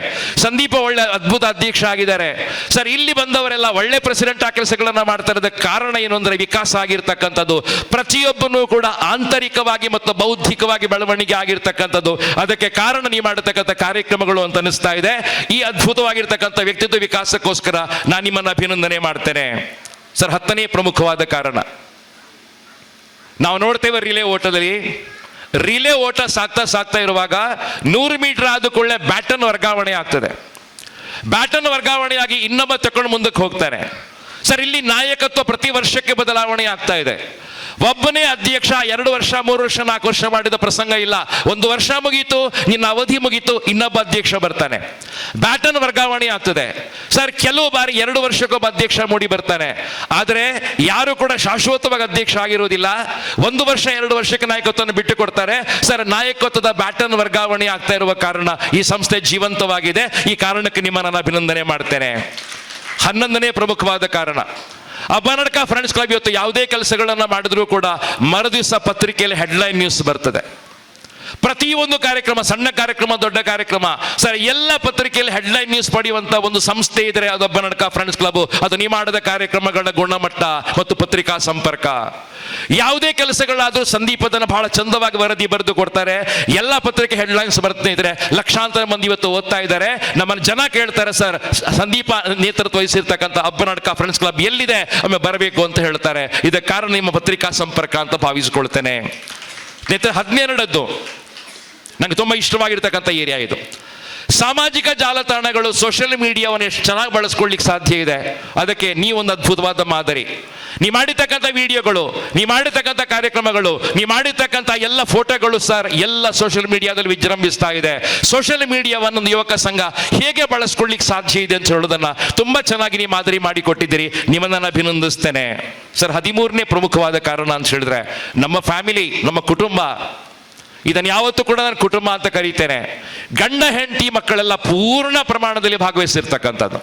ಸಂದೀಪ ಒಳ್ಳೆ ಅದ್ಭುತ ಅಧ್ಯಕ್ಷ ಆಗಿದ್ದಾರೆ. ಸರ್, ಇಲ್ಲಿ ಬಂದವರೆಲ್ಲ ಒಳ್ಳೆ ಪ್ರೆಸಿಡೆಂಟ್ ಆ ಕೆಲಸಗಳನ್ನು ಮಾಡ್ತಾ ಇರೋದಕ್ಕೆ ಕಾರಣ ಏನು ಅಂದರೆ ವಿಕಾಸ ಆಗಿರ್ತಕ್ಕಂಥದ್ದು. ಪ್ರತಿಯೊಬ್ಬನು ಕೂಡ ಆಂತರಿಕವಾಗಿ ಮತ್ತು ಬೌದ್ಧಿಕವಾಗಿ ಬೆಳವಣಿಗೆ ಆಗಿರ್ತಕ್ಕಂಥದ್ದು. ಅದಕ್ಕೆ ಕಾರಣ ಮಾಡತಕ್ಕಂಥ ಕಾರ್ಯಕ್ರಮಗಳು ಅಂತ ಅನಿಸ್ತಾ ಇದೆ. ಈ ಅದ್ಭುತವಾಗಿರ್ತಕ್ಕಂಥ ವ್ಯಕ್ತಿತ್ವ ವಿಕಾಸಕ್ಕೋಸ್ಕರ ನಾನು ನಿಮ್ಮನ್ನು ಅಭಿನಂದನೆ ಮಾಡ್ತೇನೆ. ಸರ್, ಹತ್ತನೇ ಪ್ರಮುಖವಾದ ಕಾರಣ. ನಾವು ನೋಡ್ತೇವೆ ರಿಲೇ ಓಟದಲ್ಲಿ. ರಿಲೇ ಓಟ ಸಾಕ್ತಾ ಸಾಕ್ತಾ ಇರುವಾಗ ನೂರು ಮೀಟರ್ ಆದ ಕೂಡಲೇ ಬ್ಯಾಟನ್ ವರ್ಗಾವಣೆ ಆಗ್ತದೆ. ಬ್ಯಾಟನ್ ವರ್ಗಾವಣೆಯಾಗಿ ಇನ್ನೊಬ್ಬ ತಕೊಂಡು ಮುಂದಕ್ಕೆ ಹೋಗ್ತಾರೆ ಸರ್, ಇಲ್ಲಿ ನಾಯಕತ್ವ ಪ್ರತಿ ವರ್ಷಕ್ಕೆ ಬದಲಾವಣೆ ಆಗ್ತಾ ಇದೆ. ಒಬ್ಬನೇ ಅಧ್ಯಕ್ಷ, ಎರಡು ವರ್ಷ, ಮೂರು ವರ್ಷ, ನಾಲ್ಕು ವರ್ಷ ಮಾಡಿದ ಪ್ರಸಂಗ ಇಲ್ಲ. ಒಂದು ವರ್ಷ ಮುಗೀತು, ನಿನ್ನ ಅವಧಿ ಮುಗೀತು, ಇನ್ನೊಬ್ಬ ಅಧ್ಯಕ್ಷ ಬರ್ತಾನೆ. ಬ್ಯಾಟನ್ ವರ್ಗಾವಣೆ ಆಗ್ತದೆ. ಸರ್, ಕೆಲವು ಬಾರಿ ಎರಡು ವರ್ಷಕ್ಕೊಬ್ಬ ಅಧ್ಯಕ್ಷ ಮೂಡಿ ಬರ್ತಾನೆ. ಆದರೆ ಯಾರು ಕೂಡ ಶಾಶ್ವತವಾಗಿ ಅಧ್ಯಕ್ಷ ಆಗಿರುವುದಿಲ್ಲ. ಒಂದು ವರ್ಷ, ಎರಡು ವರ್ಷಕ್ಕೆ ನಾಯಕತ್ವವನ್ನು ಬಿಟ್ಟು ಕೊಡ್ತಾರೆ ಸರ್, ನಾಯಕತ್ವದ ಬ್ಯಾಟನ್ ವರ್ಗಾವಣೆ ಆಗ್ತಾ ಇರುವ ಕಾರಣ ಈ ಸಂಸ್ಥೆ ಜೀವಂತವಾಗಿದೆ. ಈ ಕಾರಣಕ್ಕೆ ನಿಮ್ಮ ನಾನು ಅಭಿನಂದನೆ ಮಾಡ್ತೇನೆ. ಹನ್ನೊಂದನೇ ಪ್ರಮುಖವಾದ ಕಾರಣ. ಅಬ್ಬನಡ್ಕ ಫ್ರೆಂಡ್ಸ್ ಕ್ಲಬ್ ಇವತ್ತು ಯಾವುದೇ ಕೆಲಸಗಳನ್ನು ಮಾಡಿದ್ರೂ ಕೂಡ ಮರುದಿವಸ ಪತ್ರಿಕೆಯಲ್ಲಿ ಹೆಡ್ಲೈನ್ ನ್ಯೂಸ್ ಬರ್ತದೆ. ಪ್ರತಿಯೊಂದು ಕಾರ್ಯಕ್ರಮ, ಸಣ್ಣ ಕಾರ್ಯಕ್ರಮ, ದೊಡ್ಡ ಕಾರ್ಯಕ್ರಮ. ಸರ್, ಎಲ್ಲ ಪತ್ರಿಕೆಯಲ್ಲಿ ಹೆಡ್ಲೈನ್ ನ್ಯೂಸ್ ಪಡೆಯುವಂತ ಒಂದು ಸಂಸ್ಥೆ ಇದ್ರೆ ಅದು ಅಬ್ಬನಡ್ಕ ಫ್ರೆಂಡ್ಸ್ ಕ್ಲಬ್ ಅದು ನೀವು ಮಾಡಿದ ಕಾರ್ಯಕ್ರಮಗಳ ಗುಣಮಟ್ಟ ಮತ್ತು ಪತ್ರಿಕಾ ಸಂಪರ್ಕ. ಯಾವುದೇ ಕೆಲಸಗಳಾದ್ರೂ ಸಂದೀಪದನ್ನು ಬಹಳ ಚಂದವಾಗಿ ವರದಿ ಬರೆದು ಕೊಡ್ತಾರೆ. ಎಲ್ಲ ಪತ್ರಿಕೆ ಹೆಡ್ಲೈನ್ಸ್ ಬರ್ತಾ ಇದ್ರೆ ಲಕ್ಷಾಂತರ ಮಂದಿ ಇವತ್ತು ಓದ್ತಾ ಇದ್ದಾರೆ. ನಮ್ಮನ್ನು ಜನ ಕೇಳ್ತಾರೆ, ಸರ್, ಸಂದೀಪ ನೇತೃತ್ವ ವಹಿಸಿರ್ತಕ್ಕಂಥ ಅಬ್ಬನಡ್ಕ ಫ್ರೆಂಡ್ಸ್ ಕ್ಲಬ್ ಎಲ್ಲಿದೆ? ಒಮ್ಮೆ ಬರಬೇಕು ಅಂತ ಹೇಳ್ತಾರೆ. ಇದಕ್ಕೆ ಕಾರಣ ನಿಮ್ಮ ಪತ್ರಿಕಾ ಸಂಪರ್ಕ ಅಂತ ಭಾವಿಸಿಕೊಳ್ತೇನೆ. ಹದಿನೆರಡದ್ದು. ನನಗೆ ತುಂಬ ಇಷ್ಟವಾಗಿರ್ತಕ್ಕಂಥ ಏರಿಯಾ ಇದು. ಸಾಮಾಜಿಕ ಜಾಲತಾಣಗಳು ಸೋಷಿಯಲ್ ಮೀಡಿಯಾವನ್ನು ಎಷ್ಟು ಚೆನ್ನಾಗಿ ಬಳಸ್ಕೊಳ್ಳಿಕ್ಕೆ ಸಾಧ್ಯ ಇದೆ. ಅದಕ್ಕೆ ನೀವೊಂದು ಅದ್ಭುತವಾದ ಮಾದರಿ. ನೀವು ಮಾಡಿರ್ತಕ್ಕಂಥ ವಿಡಿಯೋಗಳು, ನೀವು ಮಾಡಿರ್ತಕ್ಕಂಥ ಕಾರ್ಯಕ್ರಮಗಳು, ನೀವು ಮಾಡಿರ್ತಕ್ಕಂಥ ಎಲ್ಲ ಫೋಟೋಗಳು ಸರ್, ಎಲ್ಲ ಸೋಷಿಯಲ್ ಮೀಡಿಯಾದಲ್ಲಿ ವಿಜೃಂಭಿಸ್ತಾ ಇದೆ. ಸೋಷಿಯಲ್ ಮೀಡಿಯಾವನ್ನು ಯುವಕ ಸಂಘ ಹೇಗೆ ಬಳಸ್ಕೊಳ್ಳಿಕ್ಕೆ ಸಾಧ್ಯ ಇದೆ ಅಂತ ಹೇಳೋದನ್ನ ತುಂಬ ಚೆನ್ನಾಗಿ ನೀವು ಮಾದರಿ ಮಾಡಿಕೊಟ್ಟಿದ್ದೀರಿ. ನಿಮ್ಮನ್ನ ನಾನು ಅಭಿನಂದಿಸ್ತೇನೆ. ಸರ್, ಹದಿಮೂರನೇ ಪ್ರಮುಖವಾದ ಕಾರಣ ಅಂತ ಹೇಳಿದ್ರೆ, ನಮ್ಮ ಫ್ಯಾಮಿಲಿ ನಮ್ಮ ಕುಟುಂಬ ಇದನ್ನು ಯಾವತ್ತೂ ಕೂಡ ನಾನು ಕುಟುಂಬ ಅಂತ ಕರೀತೇನೆ. ಗಂಡ, ಹೆಂಡತಿ, ಮಕ್ಕಳೆಲ್ಲ ಪೂರ್ಣ ಪ್ರಮಾಣದಲ್ಲಿ ಭಾಗವಹಿಸಿರ್ತಕ್ಕಂಥದ್ದು.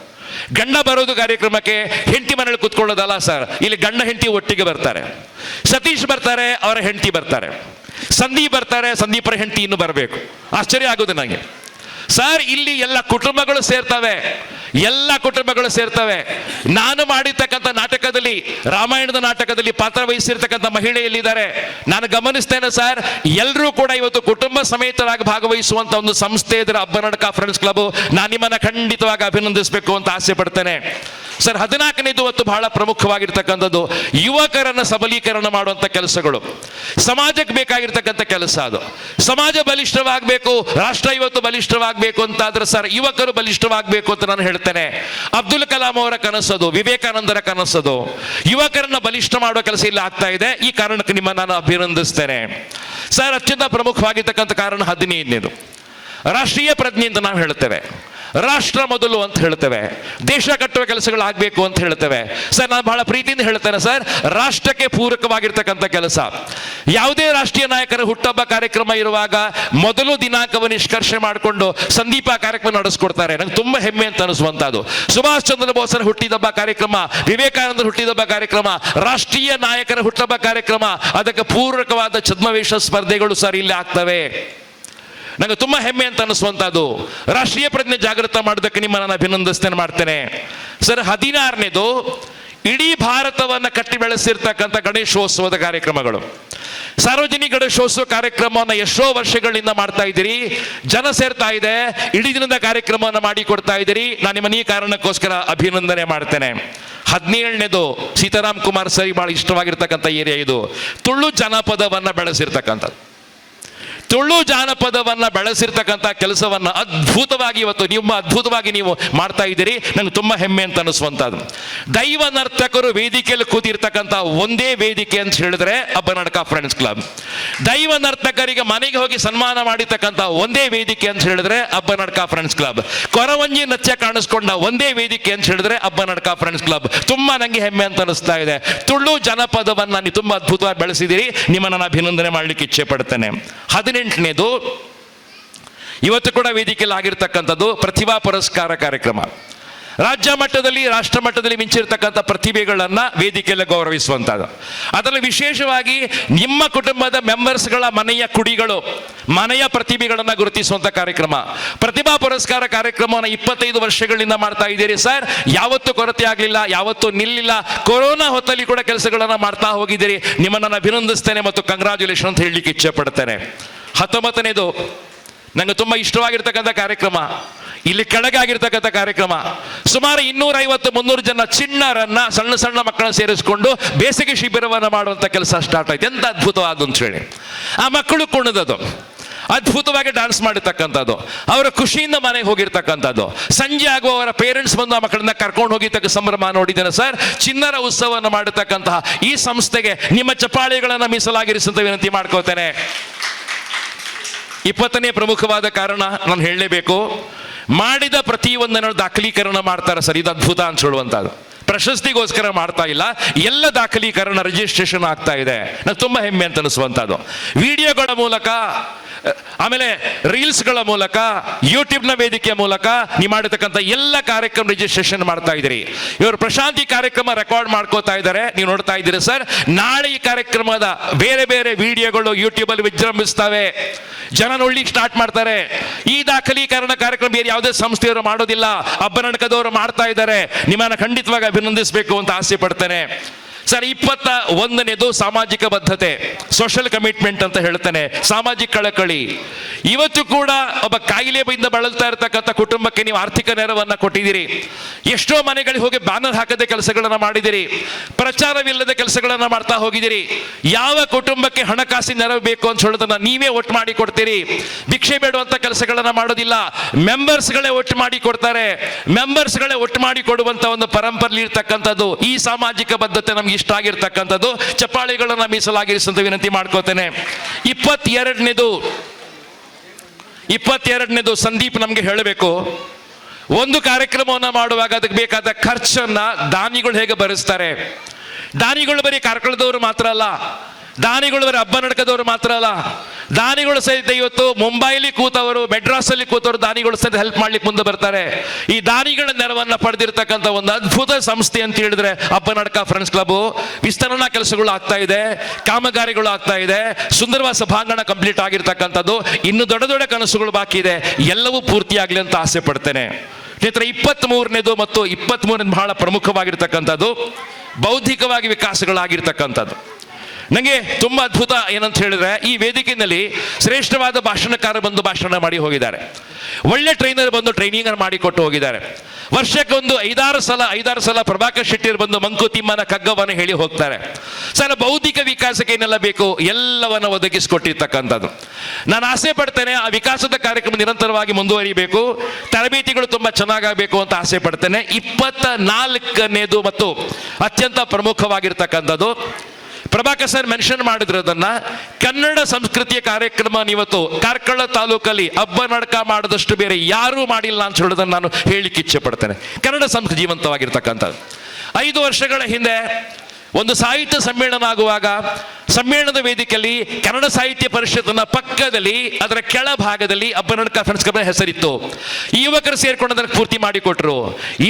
ಗಂಡ ಬರೋದು ಕಾರ್ಯಕ್ರಮಕ್ಕೆ ಹೆಂಡತಿ ಮನೆಯಲ್ಲಿ ಕುತ್ಕೊಳ್ಳೋದಲ್ಲ ಸರ್. ಇಲ್ಲಿ ಗಂಡ, ಹೆಂಡತಿ ಒಟ್ಟಿಗೆ ಬರ್ತಾರೆ. ಸತೀಶ್ ಬರ್ತಾರೆ, ಅವರ ಹೆಂಡತಿ ಬರ್ತಾರೆ. ಸಂದೀಪ್ ಬರ್ತಾರೆ, ಸಂದೀಪರ ಹೆಂಡತಿ ಇನ್ನು ಬರಬೇಕು. ಆಶ್ಚರ್ಯ ಆಗೋದು ನನಗೆ ಸರ್ ಇಲ್ಲಿ ಎಲ್ಲ ಕುಟುಂಬಗಳು ಸೇರ್ತವೆ. ಎಲ್ಲ ಕುಟುಂಬಗಳು ಸೇರ್ತವೆ. ನಾನು ಮಾಡಿರ್ತಕ್ಕಂಥ ನಾಟಕದಲ್ಲಿ, ರಾಮಾಯಣದ ನಾಟಕದಲ್ಲಿ ಪಾತ್ರ ವಹಿಸಿರ್ತಕ್ಕಂಥ ಮಹಿಳೆ ಎಲ್ಲಿದ್ದಾರೆ? ನಾನು ಗಮನಿಸ್ತೇನೆ ಸರ್ ಎಲ್ಲರೂ ಕೂಡ ಇವತ್ತು ಕುಟುಂಬ ಸಮೇತರಾಗಿ ಭಾಗವಹಿಸುವಂತ ಒಂದು ಸಂಸ್ಥೆ ಇದರ ಅಬ್ಬನಡ್ಕ ಫ್ರೆಂಡ್ಸ್ ಕ್ಲಬ್ ನಾನು ನಿಮ್ಮನ್ನ ಖಂಡಿತವಾಗಿ ಅಭಿನಂದಿಸಬೇಕು ಅಂತ ಆಸೆ ಪಡ್ತೇನೆ. ಸರ್ ಹದಿನಾಲ್ಕನೇದು ಇವತ್ತು ಬಹಳ ಪ್ರಮುಖವಾಗಿರ್ತಕ್ಕಂಥದ್ದು, ಯುವಕರನ್ನ ಸಬಲೀಕರಣ ಮಾಡುವಂತ ಕೆಲಸಗಳು. ಸಮಾಜಕ್ಕೆ ಬೇಕಾಗಿರ್ತಕ್ಕಂಥ ಕೆಲಸ ಅದು. ಸಮಾಜ ಬಲಿಷ್ಠವಾಗಬೇಕು, ರಾಷ್ಟ್ರ ಇವತ್ತು ಬಲಿಷ್ಠವಾಗಬೇಕು ಅಂತಾದ್ರೆ, ಸರ್, ಯುವಕರು ಬಲಿಷ್ಠವಾಗಬೇಕು ಅಂತ ನಾನು ಹೇಳ್ತೇನೆ. ಅಬ್ದುಲ್ ಕಲಾಂ ಅವರ ಕನಸದು, ವಿವೇಕಾನಂದರ ಕನಸದು. ಯುವಕರನ್ನ ಬಲಿಷ್ಠ ಮಾಡುವ ಕೆಲಸ ಇಲ್ಲಿ ಆಗ್ತಾ ಇದೆ. ಈ ಕಾರಣಕ್ಕೆ ನಿಮ್ಮ ನಾನು ಅಭಿನಂದಿಸ್ತೇನೆ. ಸರ್, ಅತ್ಯಂತ ಪ್ರಮುಖವಾಗಿರ್ತಕ್ಕಂಥ ಕಾರಣ ಹದಿನೈದನೇದು. ರಾಷ್ಟ್ರೀಯ ಪ್ರಜ್ಞೆ ಅಂತ ನಾವು ಹೇಳ್ತೇವೆ. ರಾಷ್ಟ್ರ ಮೊದಲು ಅಂತ ಹೇಳ್ತೇವೆ. ದೇಶ ಕಟ್ಟುವ ಕೆಲಸಗಳಾಗಬೇಕು ಅಂತ ಹೇಳ್ತೇವೆ. ಸರ್, ನಾನು ಬಹಳ ಪ್ರೀತಿಯಿಂದ ಹೇಳ್ತೇನೆ ಸರ್, ರಾಷ್ಟ್ರಕ್ಕೆ ಪೂರಕವಾಗಿರ್ತಕ್ಕಂಥ ಕೆಲಸ. ಯಾವುದೇ ರಾಷ್ಟ್ರೀಯ ನಾಯಕರ ಹುಟ್ಟಹಬ್ಬ ಕಾರ್ಯಕ್ರಮ ಇರುವಾಗ ಮೊದಲು ದಿನಾಂಕವನ್ನು ನಿಷ್ಕರ್ಷೆ ಮಾಡಿಕೊಂಡು ಸಂದೀಪ ಕಾರ್ಯಕ್ರಮ ನಡೆಸ್ಕೊಡ್ತಾರೆ. ನಂಗೆ ತುಂಬಾ ಹೆಮ್ಮೆ ಅಂತ ಅನಿಸುವಂಥದ್ದು. ಸುಭಾಷ್ ಚಂದ್ರ ಬೋಸರ ಹುಟ್ಟಿದಬ್ಬ ಕಾರ್ಯಕ್ರಮ, ವಿವೇಕಾನಂದರ ಹುಟ್ಟಿದಬ್ಬ ಕಾರ್ಯಕ್ರಮ, ರಾಷ್ಟ್ರೀಯ ನಾಯಕರ ಹುಟ್ಟಹಬ್ಬ ಕಾರ್ಯಕ್ರಮ, ಅದಕ್ಕೆ ಪೂರಕವಾದ ಛದ್ಮವೇಶ ಸ್ಪರ್ಧೆಗಳು ಸರ್, ಇಲ್ಲಿ ಆಗ್ತವೆ. ನಂಗೆ ತುಂಬಾ ಹೆಮ್ಮೆ ಅಂತ ಅನ್ನಿಸುವಂಥದ್ದು ರಾಷ್ಟ್ರೀಯ ಪ್ರಜ್ಞೆ ಜಾಗೃತ ಮಾಡೋದಕ್ಕೆ ನಿಮ್ಮ ನಾನು ಅಭಿನಂದಿಸ್ತೇನೆ, ಮಾಡ್ತೇನೆ. ಸರ್, ಹದಿನಾರನೇದು, ಇಡೀ ಭಾರತವನ್ನು ಕಟ್ಟಿ ಬೆಳೆಸಿರ್ತಕ್ಕಂಥ ಗಣೇಶೋತ್ಸವದ ಕಾರ್ಯಕ್ರಮಗಳು. ಸಾರ್ವಜನಿಕ ಗಣೇಶೋತ್ಸವ ಕಾರ್ಯಕ್ರಮವನ್ನು ಎಷ್ಟೋ ವರ್ಷಗಳಿಂದ ಮಾಡ್ತಾ ಇದ್ದೀರಿ. ಜನ ಸೇರ್ತಾ ಇದೆ. ಇಡೀ ದಿನದ ಕಾರ್ಯಕ್ರಮವನ್ನು ಮಾಡಿಕೊಡ್ತಾ ಇದ್ದೀರಿ. ನಾನು ನಿಮ್ಮ ಈ ಕಾರಣಕ್ಕೋಸ್ಕರ ಅಭಿನಂದನೆ ಮಾಡ್ತೇನೆ. ಹದಿನೇಳನೇದು, ಸೀತಾರಾಮ್ ಕುಮಾರ್ ಸರಿ, ಬಹಳ ಇಷ್ಟವಾಗಿರ್ತಕ್ಕಂಥ ಏರಿಯಾ ಇದು. ತುಳು ಜನಪದವನ್ನು ಬೆಳೆಸಿರ್ತಕ್ಕಂಥದ್ದು. ತುಳು ಜಾನಪದವನ್ನು ಬೆಳೆಸಿರ್ತಕ್ಕಂಥ ಕೆಲಸವನ್ನು ಅದ್ಭುತವಾಗಿ ಇವತ್ತು ನಿಮ್ಮ ಅದ್ಭುತವಾಗಿ ನೀವು ಮಾಡ್ತಾ ಇದ್ದೀರಿ. ನನಗೆ ತುಂಬ ಹೆಮ್ಮೆ ಅಂತ ಅನ್ನಿಸುವಂಥದ್ದು. ದೈವ ನರ್ತಕರು ವೇದಿಕೆಯಲ್ಲಿ ಕೂತಿರ್ತಕ್ಕಂಥ ಒಂದೇ ವೇದಿಕೆ ಅಂತ ಹೇಳಿದ್ರೆ ಅಬ್ಬನಾಟಕ ಫ್ರೆಂಡ್ಸ್ ಕ್ಲಬ್ ದೈವ ನರ್ತಕರಿಗೆ ಮನೆಗೆ ಹೋಗಿ ಸನ್ಮಾನ ಮಾಡಿರ್ತಕ್ಕಂಥ ಒಂದೇ ವೇದಿಕೆ ಅಂತ ಹೇಳಿದ್ರೆ ಅಬ್ಬನಾಟಕ ಫ್ರೆಂಡ್ಸ್ ಕ್ಲಬ್ ಕೊರವಂಜಿ ನೃತ್ಯ ಕಾಣಿಸ್ಕೊಂಡ ಒಂದೇ ವೇದಿಕೆ ಅಂತ ಹೇಳಿದ್ರೆ ಅಬ್ಬನಾಟಕ ಫ್ರೆಂಡ್ಸ್ ಕ್ಲಬ್ ತುಂಬ ನನಗೆ ಹೆಮ್ಮೆ ಅಂತ ಅನಿಸ್ತಾ ಇದೆ. ತುಳು ಜನಪದವನ್ನು ನೀವು ತುಂಬ ಅದ್ಭುತವಾಗಿ ಬೆಳೆಸಿದಿರಿ ನಿಮ್ಮನ್ನು ನಾನು ಅಭಿನಂದನೆ ಮಾಡ್ಲಿಕ್ಕೆ ಇಚ್ಛೆ ಪಡ್ತೇನೆ. ಹದಿನೆಂಟನೇದು, ಇವತ್ತು ಕೂಡ ವೇದಿಕೆಯಲ್ಲಿ ಆಗಿರ್ತಕ್ಕಂಥದ್ದು ಪ್ರತಿಭಾ ಪುರಸ್ಕಾರ ಕಾರ್ಯಕ್ರಮ. ರಾಜ್ಯ ಮಟ್ಟದಲ್ಲಿ, ರಾಷ್ಟ್ರ ಮಟ್ಟದಲ್ಲಿ ಮಿಂಚಿರ್ತಕ್ಕಂಥ ಪ್ರತಿಭೆಗಳನ್ನ ವೇದಿಕೆಯಲ್ಲಿ ಗೌರವಿಸುವಂಥದ್ದು. ಅದರಲ್ಲಿ ವಿಶೇಷವಾಗಿ ನಿಮ್ಮ ಕುಟುಂಬದ ಮೆಂಬರ್ಸ್ಗಳ ಮನೆಯ ಕುಡಿಗಳು, ಮನೆಯ ಪ್ರತಿಭೆಗಳನ್ನ ಗುರುತಿಸುವಂಥ ಕಾರ್ಯಕ್ರಮ. ಪ್ರತಿಭಾ ಪುರಸ್ಕಾರ ಕಾರ್ಯಕ್ರಮವನ್ನು ಇಪ್ಪತ್ತೈದು ವರ್ಷಗಳಿಂದ ಮಾಡ್ತಾ ಇದ್ದೀರಿ ಸರ್. ಯಾವತ್ತು ಕೊರತೆ ಆಗಲಿಲ್ಲ, ಯಾವತ್ತೂ ನಿಲ್ಲಿಲ್ಲ. ಕೊರೋನಾ ಹೊತ್ತಲ್ಲಿ ಕೂಡ ಕೆಲಸಗಳನ್ನ ಮಾಡ್ತಾ ಹೋಗಿದ್ದೀರಿ. ನಿಮ್ಮನ್ನ ನಾನು ಅಭಿನಂದಿಸ್ತೇನೆ ಮತ್ತು ಕಂಗ್ರಾಚುಲೇಷನ್ ಅಂತ ಹೇಳಲಿಕ್ಕೆ ಇಚ್ಛೆ ಪಡ್ತೇನೆ. ಹತ್ತೊಂಬತ್ತನೇದು. ನಂಗೆ ತುಂಬ ಇಷ್ಟವಾಗಿರ್ತಕ್ಕಂಥ ಕಾರ್ಯಕ್ರಮ. ಇಲ್ಲಿ ಕೆಳಗೆ ಆಗಿರ್ತಕ್ಕಂಥ ಕಾರ್ಯಕ್ರಮ. ಸುಮಾರು ಇನ್ನೂರೈವತ್ತು, ಮುನ್ನೂರು ಜನ ಚಿಣ್ಣರನ್ನ, ಸಣ್ಣ ಸಣ್ಣ ಮಕ್ಕಳನ್ನ ಸೇರಿಸಿಕೊಂಡು ಬೇಸಿಗೆ ಶಿಬಿರವನ್ನು ಮಾಡುವಂಥ ಕೆಲಸ ಸ್ಟಾರ್ಟ್ ಆಯ್ತು. ಎಂತ ಅದ್ಭುತವಾದ ಅಂತ ಹೇಳಿ. ಆ ಮಕ್ಕಳು ಕುಣಿದದು ಅದ್ಭುತವಾಗಿ ಡ್ಯಾನ್ಸ್ ಮಾಡಿರ್ತಕ್ಕಂಥದ್ದು. ಅವರ ಖುಷಿಯಿಂದ ಮನೆಗೆ ಹೋಗಿರ್ತಕ್ಕಂಥದ್ದು. ಸಂಜೆ ಆಗುವ ಅವರ ಪೇರೆಂಟ್ಸ್ ಬಂದು ಆ ಮಕ್ಕಳನ್ನ ಕರ್ಕೊಂಡು ಹೋಗಿರ್ತಕ್ಕ ಸಂಭ್ರಮ ನೋಡಿದ್ದೇನೆ ಸರ್ ಚಿನ್ನರ ಉತ್ಸವವನ್ನು ಮಾಡಿರ್ತಕ್ಕಂತಹ ಈ ಸಂಸ್ಥೆಗೆ ನಿಮ್ಮ ಚಪಾಳಿಗಳನ್ನು ಮೀಸಲಾಗಿರಿಸಂತ ವಿನಂತಿ ಮಾಡ್ಕೋತೇನೆ. ಇಪ್ಪತ್ತನೇ ಪ್ರಮುಖವಾದ ಕಾರಣ ನಾನು ಹೇಳಲೇಬೇಕು. ಮಾಡಿದ ಪ್ರತಿಯೊಂದನ್ನು ದಾಖಲೀಕರಣ ಮಾಡ್ತಾರೆ ಸರ್, ಇದು ಅದ್ಭುತ ಅಂತ ಹೇಳುವಂಥದ್ದು ಪ್ರಶಸ್ತಿಗೋಸ್ಕರ ಮಾಡ್ತಾ ಇಲ್ಲ, ಎಲ್ಲ ದಾಖಲೀಕರಣ ರಿಜಿಸ್ಟ್ರೇಷನ್ ಆಗ್ತಾ ಇದೆ. ನಾನು ತುಂಬ ಹೆಮ್ಮೆ ಅಂತ ಅನಿಸುವಂಥದ್ದು. ವಿಡಿಯೋಗಳ ಮೂಲಕ ಆಮೇಲೆ ರೀಲ್ಸ್ಗಳ ಮೂಲಕ ಯೂಟ್ಯೂಬ್ನ ವೇದಿಕೆಯ ಮೂಲಕ ನೀವು ಮಾಡಿರ್ತಕ್ಕಂಥ ಎಲ್ಲ ಕಾರ್ಯಕ್ರಮ ರಿಜಿಸ್ಟ್ರೇಷನ್ ಮಾಡ್ತಾ ಇದ್ದೀರಿ. ಇವರು ಪ್ರಶಾಂತಿ ಕಾರ್ಯಕ್ರಮ ರೆಕಾರ್ಡ್ ಮಾಡ್ಕೋತಾ ಇದ್ದಾರೆ. ನೀವು ನೋಡ್ತಾ ಇದ್ದೀರಿ ಸರ್. ನಾಳೆ ಈ ಕಾರ್ಯಕ್ರಮದ ಬೇರೆ ಬೇರೆ ವಿಡಿಯೋಗಳು ಯೂಟ್ಯೂಬಲ್ಲಿ ವಿಜೃಂಭಿಸ್ತವೆ. ಜನ ನೋಡ್ಲಿಕ್ಕೆ ಸ್ಟಾರ್ಟ್ ಮಾಡ್ತಾರೆ. ಈ ದಾಖಲೀಕರಣ ಕಾರ್ಯಕ್ರಮ ಬೇರೆ ಯಾವುದೇ ಸಂಸ್ಥೆಯವರು ಮಾಡೋದಿಲ್ಲ. ಅಬ್ಬನಣಕದವರು ಮಾಡ್ತಾ ಇದ್ದಾರೆ. ನಿಮ್ಮನ್ನು ಖಂಡಿತವಾಗಿ ಅಭಿನಂದಿಸಬೇಕು ಅಂತ ಆಸೆ ಪಡ್ತೇನೆ. ಸರ್, ಇಪ್ಪತ್ತ ಒಂದನೇದು ಸಾಮಾಜಿಕ ಬದ್ಧತೆ ಸೋಷಿಯಲ್ ಕಮಿಟ್ಮೆಂಟ್ ಅಂತ ಹೇಳ್ತಾನೆ, ಸಾಮಾಜಿಕ ಕಳಕಳಿ. ಇವತ್ತು ಕೂಡ ಒಬ್ಬ ಕಾಯಿಲೆಯಿಂದ ಬಳಲ್ತಾ ಇರತಕ್ಕಂಥ ಕುಟುಂಬಕ್ಕೆ ನೀವು ಆರ್ಥಿಕ ನೆರವನ್ನ ಕೊಟ್ಟಿದ್ದೀರಿ. ಎಷ್ಟೋ ಮನೆಗಳಿಗೆ ಹೋಗಿ ಬ್ಯಾನರ್ ಹಾಕದೆ ಕೆಲಸಗಳನ್ನ ಮಾಡಿದಿರಿ ಪ್ರಚಾರವಿಲ್ಲದೆ ಕೆಲಸಗಳನ್ನ ಮಾಡ್ತಾ ಹೋಗಿದ್ದೀರಿ. ಯಾವ ಕುಟುಂಬಕ್ಕೆ ಹಣಕಾಸಿನ ನೆರವು ಬೇಕು ಅಂತ ಹೇಳೋದನ್ನ ನೀವೇ ಒಟ್ಟು ಮಾಡಿ ಕೊಡ್ತೀರಿ. ಭಿಕ್ಷೆ ಬೇಡುವಂತ ಕೆಲಸಗಳನ್ನ ಮಾಡೋದಿಲ್ಲ. ಮೆಂಬರ್ಸ್ಗಳೇ ಒಟ್ಟು ಮಾಡಿ ಕೊಡ್ತಾರೆ. ಮೆಂಬರ್ಸ್ಗಳೇ ಒಟ್ಟು ಮಾಡಿ ಕೊಡುವಂತ ಒಂದು ಪರಂಪರೆ ಇರ್ತಕ್ಕಂಥದ್ದು ಈ ಸಾಮಾಜಿಕ ಬದ್ಧತೆ ನಮ್ಗೆ ಇಷ್ಟ ಆಗಿರ್ತಕ್ಕಂಥದ್ದು, ಚಪ್ಪಾಳಿಗಳನ್ನು ಮೀಸಲಾಗಿರಿಸಂತ ವಿನಂತಿ ಮಾಡ್ಕೋತೇನೆ. ಇಪ್ಪತ್ತೆರಡನೇದು ಇಪ್ಪತ್ತೆರಡನೇದು ಸಂದೀಪ್ ನಮ್ಗೆ ಹೇಳಬೇಕು. ಒಂದು ಕಾರ್ಯಕ್ರಮವನ್ನ ಮಾಡುವಾಗ ಅದಕ್ಕೆ ಬೇಕಾದ ಖರ್ಚನ್ನ ದಾನಿಗಳು ಹೇಗೆ ಭರಿಸ್ತಾರೆ? ದಾನಿಗಳು ಬರೀ ಕಾರ್ಕಳದವರು ಮಾತ್ರ ಅಲ್ಲ ದಾನಿಗಳು ಬರೀ ಹಬ್ಬ ನಡ್ಕದವರು ಮಾತ್ರ ಅಲ್ಲ. ದಾನಿಗಳು ಸಹಿತ ಇವತ್ತು ಮುಂಬೈಲಿ ಕೂತವರು ಮೆಡ್ರಾಸಲ್ಲಿ ಕೂತವರು ದಾನಿಗಳು ಸಹಿತ ಹೆಲ್ಪ್ ಮಾಡ್ಲಿಕ್ಕೆ ಮುಂದೆ ಬರ್ತಾರೆ. ಈ ದಾನಿಗಳ ನೆರವನ್ನ ಪಡೆದಿರ್ತಕ್ಕಂಥ ಒಂದು ಅದ್ಭುತ ಸಂಸ್ಥೆ ಅಂತ ಹೇಳಿದ್ರೆ ಹಬ್ಬ ನಡ್ಕ ಫ್ರೆಂಡ್ಸ್ ಕ್ಲಬ್ ವಿಸ್ತರಣಾ ಕೆಲಸಗಳು ಆಗ್ತಾ ಇದೆ, ಕಾಮಗಾರಿಗಳು ಆಗ್ತಾ ಇದೆ, ಸುಂದರವಾದ ಸಭಾಂಗಣ ಕಂಪ್ಲೀಟ್ ಆಗಿರ್ತಕ್ಕಂಥದ್ದು. ಇನ್ನು ದೊಡ್ಡ ದೊಡ್ಡ ಕನಸುಗಳು ಬಾಕಿ ಇದೆ. ಎಲ್ಲವೂ ಪೂರ್ತಿಯಾಗಲಿ ಅಂತ ಆಸೆ ಪಡ್ತೇನೆ. ಸ್ನೇಹಿತರೆ ಇಪ್ಪತ್ತ್ ಮೂರನೇದು ಮತ್ತು ಇಪ್ಪತ್ತ್ ಮೂರನೇದು ಬಹಳ ಪ್ರಮುಖವಾಗಿರ್ತಕ್ಕಂಥದ್ದು. ಬೌದ್ಧಿಕವಾಗಿ ವಿಕಾಸಗಳಾಗಿರ್ತಕ್ಕಂಥದ್ದು. ನನಗೆ ತುಂಬ ಅದ್ಭುತ ಏನಂತ ಹೇಳಿದ್ರೆ ಈ ವೇದಿಕೆಯಲ್ಲಿ ಶ್ರೇಷ್ಠವಾದ ಭಾಷಣಕಾರ ಬಂದು ಭಾಷಣ ಮಾಡಿ ಹೋಗಿದ್ದಾರೆ. ಒಳ್ಳೆ ಟ್ರೈನರ್ ಬಂದು ಟ್ರೈನಿಂಗ್ ಮಾಡಿ ಕೊಟ್ಟು ಹೋಗಿದ್ದಾರೆ. ವರ್ಷಕ್ಕೊಂದು ಐದಾರು ಸಲ ಐದಾರು ಸಲ ಪ್ರಭಾಕರ್ ಶೆಟ್ಟಿರ್ ಬಂದು ಮಂಕುತಿಮ್ಮನ ಕಗ್ಗವನ್ನು ಹೇಳಿ ಹೋಗ್ತಾರೆ. ಸರ್, ಬೌದ್ಧಿಕ ವಿಕಾಸಕ್ಕೆ ಏನೆಲ್ಲ ಬೇಕು? ಎಲ್ಲವನ್ನು ಒದಗಿಸಿಕೊಟ್ಟಿರ್ತಕ್ಕಂಥದ್ದು. ನಾನು ಆಸೆ ಪಡ್ತೇನೆ ಆ ವಿಕಾಸದ ಕಾರ್ಯಕ್ರಮ ನಿರಂತರವಾಗಿ ಮುಂದುವರಿಬೇಕು. ತರಬೇತಿಗಳು ತುಂಬ ಚೆನ್ನಾಗಬೇಕು ಅಂತ ಆಸೆ ಪಡ್ತೇನೆ. ಇಪ್ಪತ್ತ ನಾಲ್ಕನೇದು ಮತ್ತು ಅತ್ಯಂತ ಪ್ರಮುಖವಾಗಿರ್ತಕ್ಕಂಥದ್ದು. ಪ್ರಭಾಕರ್ ಸರ್ ಮೆನ್ಷನ್ ಮಾಡಿದ್ರು ಅದನ್ನ. ಕನ್ನಡ ಸಂಸ್ಕೃತಿಯ ಕಾರ್ಯಕ್ರಮ ಇವತ್ತು ಕಾರ್ಕಳ ತಾಲೂಕಲ್ಲಿ ಹಬ್ಬ ನಡಕ ಮಾಡದಷ್ಟು ಬೇರೆ ಯಾರೂ ಮಾಡಿಲ್ಲ ಅಂತ ಹೇಳೋದನ್ನ ನಾನು ಹೇಳಿಕ್ಕೆ ಇಚ್ಛೆ ಪಡ್ತೇನೆ. ಕನ್ನಡ ಸಂಸ್ಕೃತಿ ಜೀವಂತವಾಗಿರ್ತಕ್ಕಂಥದ್ದು. ಐದು ವರ್ಷಗಳ ಹಿಂದೆ ಒಂದು ಸಾಹಿತ್ಯ ಸಮ್ಮೇಳನ ಆಗುವಾಗ ಸಮ್ಮೇಳನದ ವೇದಿಕೆಯಲ್ಲಿ ಕನ್ನಡ ಸಾಹಿತ್ಯ ಪರಿಷತ್ನ ಪಕ್ಕದಲ್ಲಿ, ಅದರ ಕೆಳಭಾಗದಲ್ಲಿ ಅಬ್ಬನಡ್ಕ ಕ್ಲಬ್ನ ಕ್ಲಬ್ ಹೆಸರಿತ್ತು ಯುವಕರು ಸೇರಿಕೊಂಡು ಅದನ್ನು ಪೂರ್ತಿ ಮಾಡಿಕೊಟ್ರು.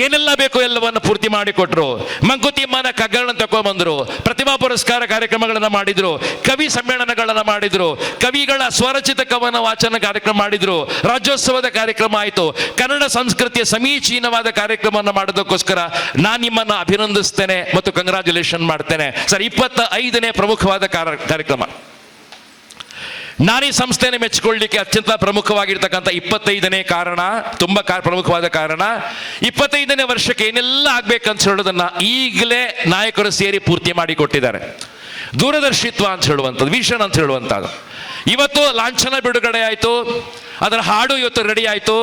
ಏನೆಲ್ಲ ಬೇಕೋ ಎಲ್ಲವನ್ನು ಪೂರ್ತಿ ಮಾಡಿಕೊಟ್ರು. ಮಂಕುತಿಮ್ಮನ ಕಗ್ಗಳನ್ನು ತಗೊಂಡ್ಬಂದರು ಪ್ರತಿಭಾ ಪುರಸ್ಕಾರ ಕಾರ್ಯಕ್ರಮಗಳನ್ನು ಮಾಡಿದ್ರು. ಕವಿ ಸಮ್ಮೇಳನಗಳನ್ನು ಮಾಡಿದ್ರು. ಕವಿಗಳ ಸ್ವರಚಿತ ಕವನ ವಾಚನ ಕಾರ್ಯಕ್ರಮ ಮಾಡಿದ್ರು. ರಾಜ್ಯೋತ್ಸವದ ಕಾರ್ಯಕ್ರಮ ಆಯಿತು. ಕನ್ನಡ ಸಂಸ್ಕೃತಿಯ ಸಮೀಚೀನವಾದ ಕಾರ್ಯಕ್ರಮವನ್ನು ಮಾಡೋದಕ್ಕೋಸ್ಕರ ನಾನು ನಿಮ್ಮನ್ನ ಅಭಿನಂದಿಸ್ತೇನೆ ಮತ್ತು ಕಂಗ್ರಾಚುಲೇಷನ್ ಮಾಡ್ತೇನೆ. ಸರ್ ಇಪ್ಪತ್ತ ಐದನೇ ಪ್ರಮುಖವಾದ ಕಾರ- ಕಾರ್ಯಕ್ರಮ. ನಾರಿ ಸಂಸ್ಥೆಯನ್ನು ಮೆಚ್ಚಿಕೊಳ್ಳಲಿಕ್ಕೆ ಅತ್ಯಂತ ಪ್ರಮುಖವಾಗಿರ್ತಕ್ಕಂಥ ಇಪ್ಪತ್ತೈದನೇ ಕಾರಣ, ತುಂಬ ಪ್ರಮುಖವಾದ ಕಾರಣ, ಇಪ್ಪತ್ತೈದನೇ ವರ್ಷಕ್ಕೆ ಏನೆಲ್ಲ ಆಗ್ಬೇಕಂತ ಹೇಳೋದನ್ನ ಈಗಲೇ ನಾಯಕರು ಸೇರಿ ಪೂರ್ತಿ ಮಾಡಿಕೊಟ್ಟಿದ್ದಾರೆ. ದೂರದರ್ಶಿತ್ವ ಅಂತ ಹೇಳುವಂಥದ್ದು, ವಿಷನ್ ಅಂತ ಹೇಳುವಂಥದ್ದು. ಇವತ್ತು ಲಾಂಛನ ಬಿಡುಗಡೆ ಆಯಿತು. ಅದರ ಹಾಡು ಇವತ್ತು ರೆಡಿ ಆಯಿತು.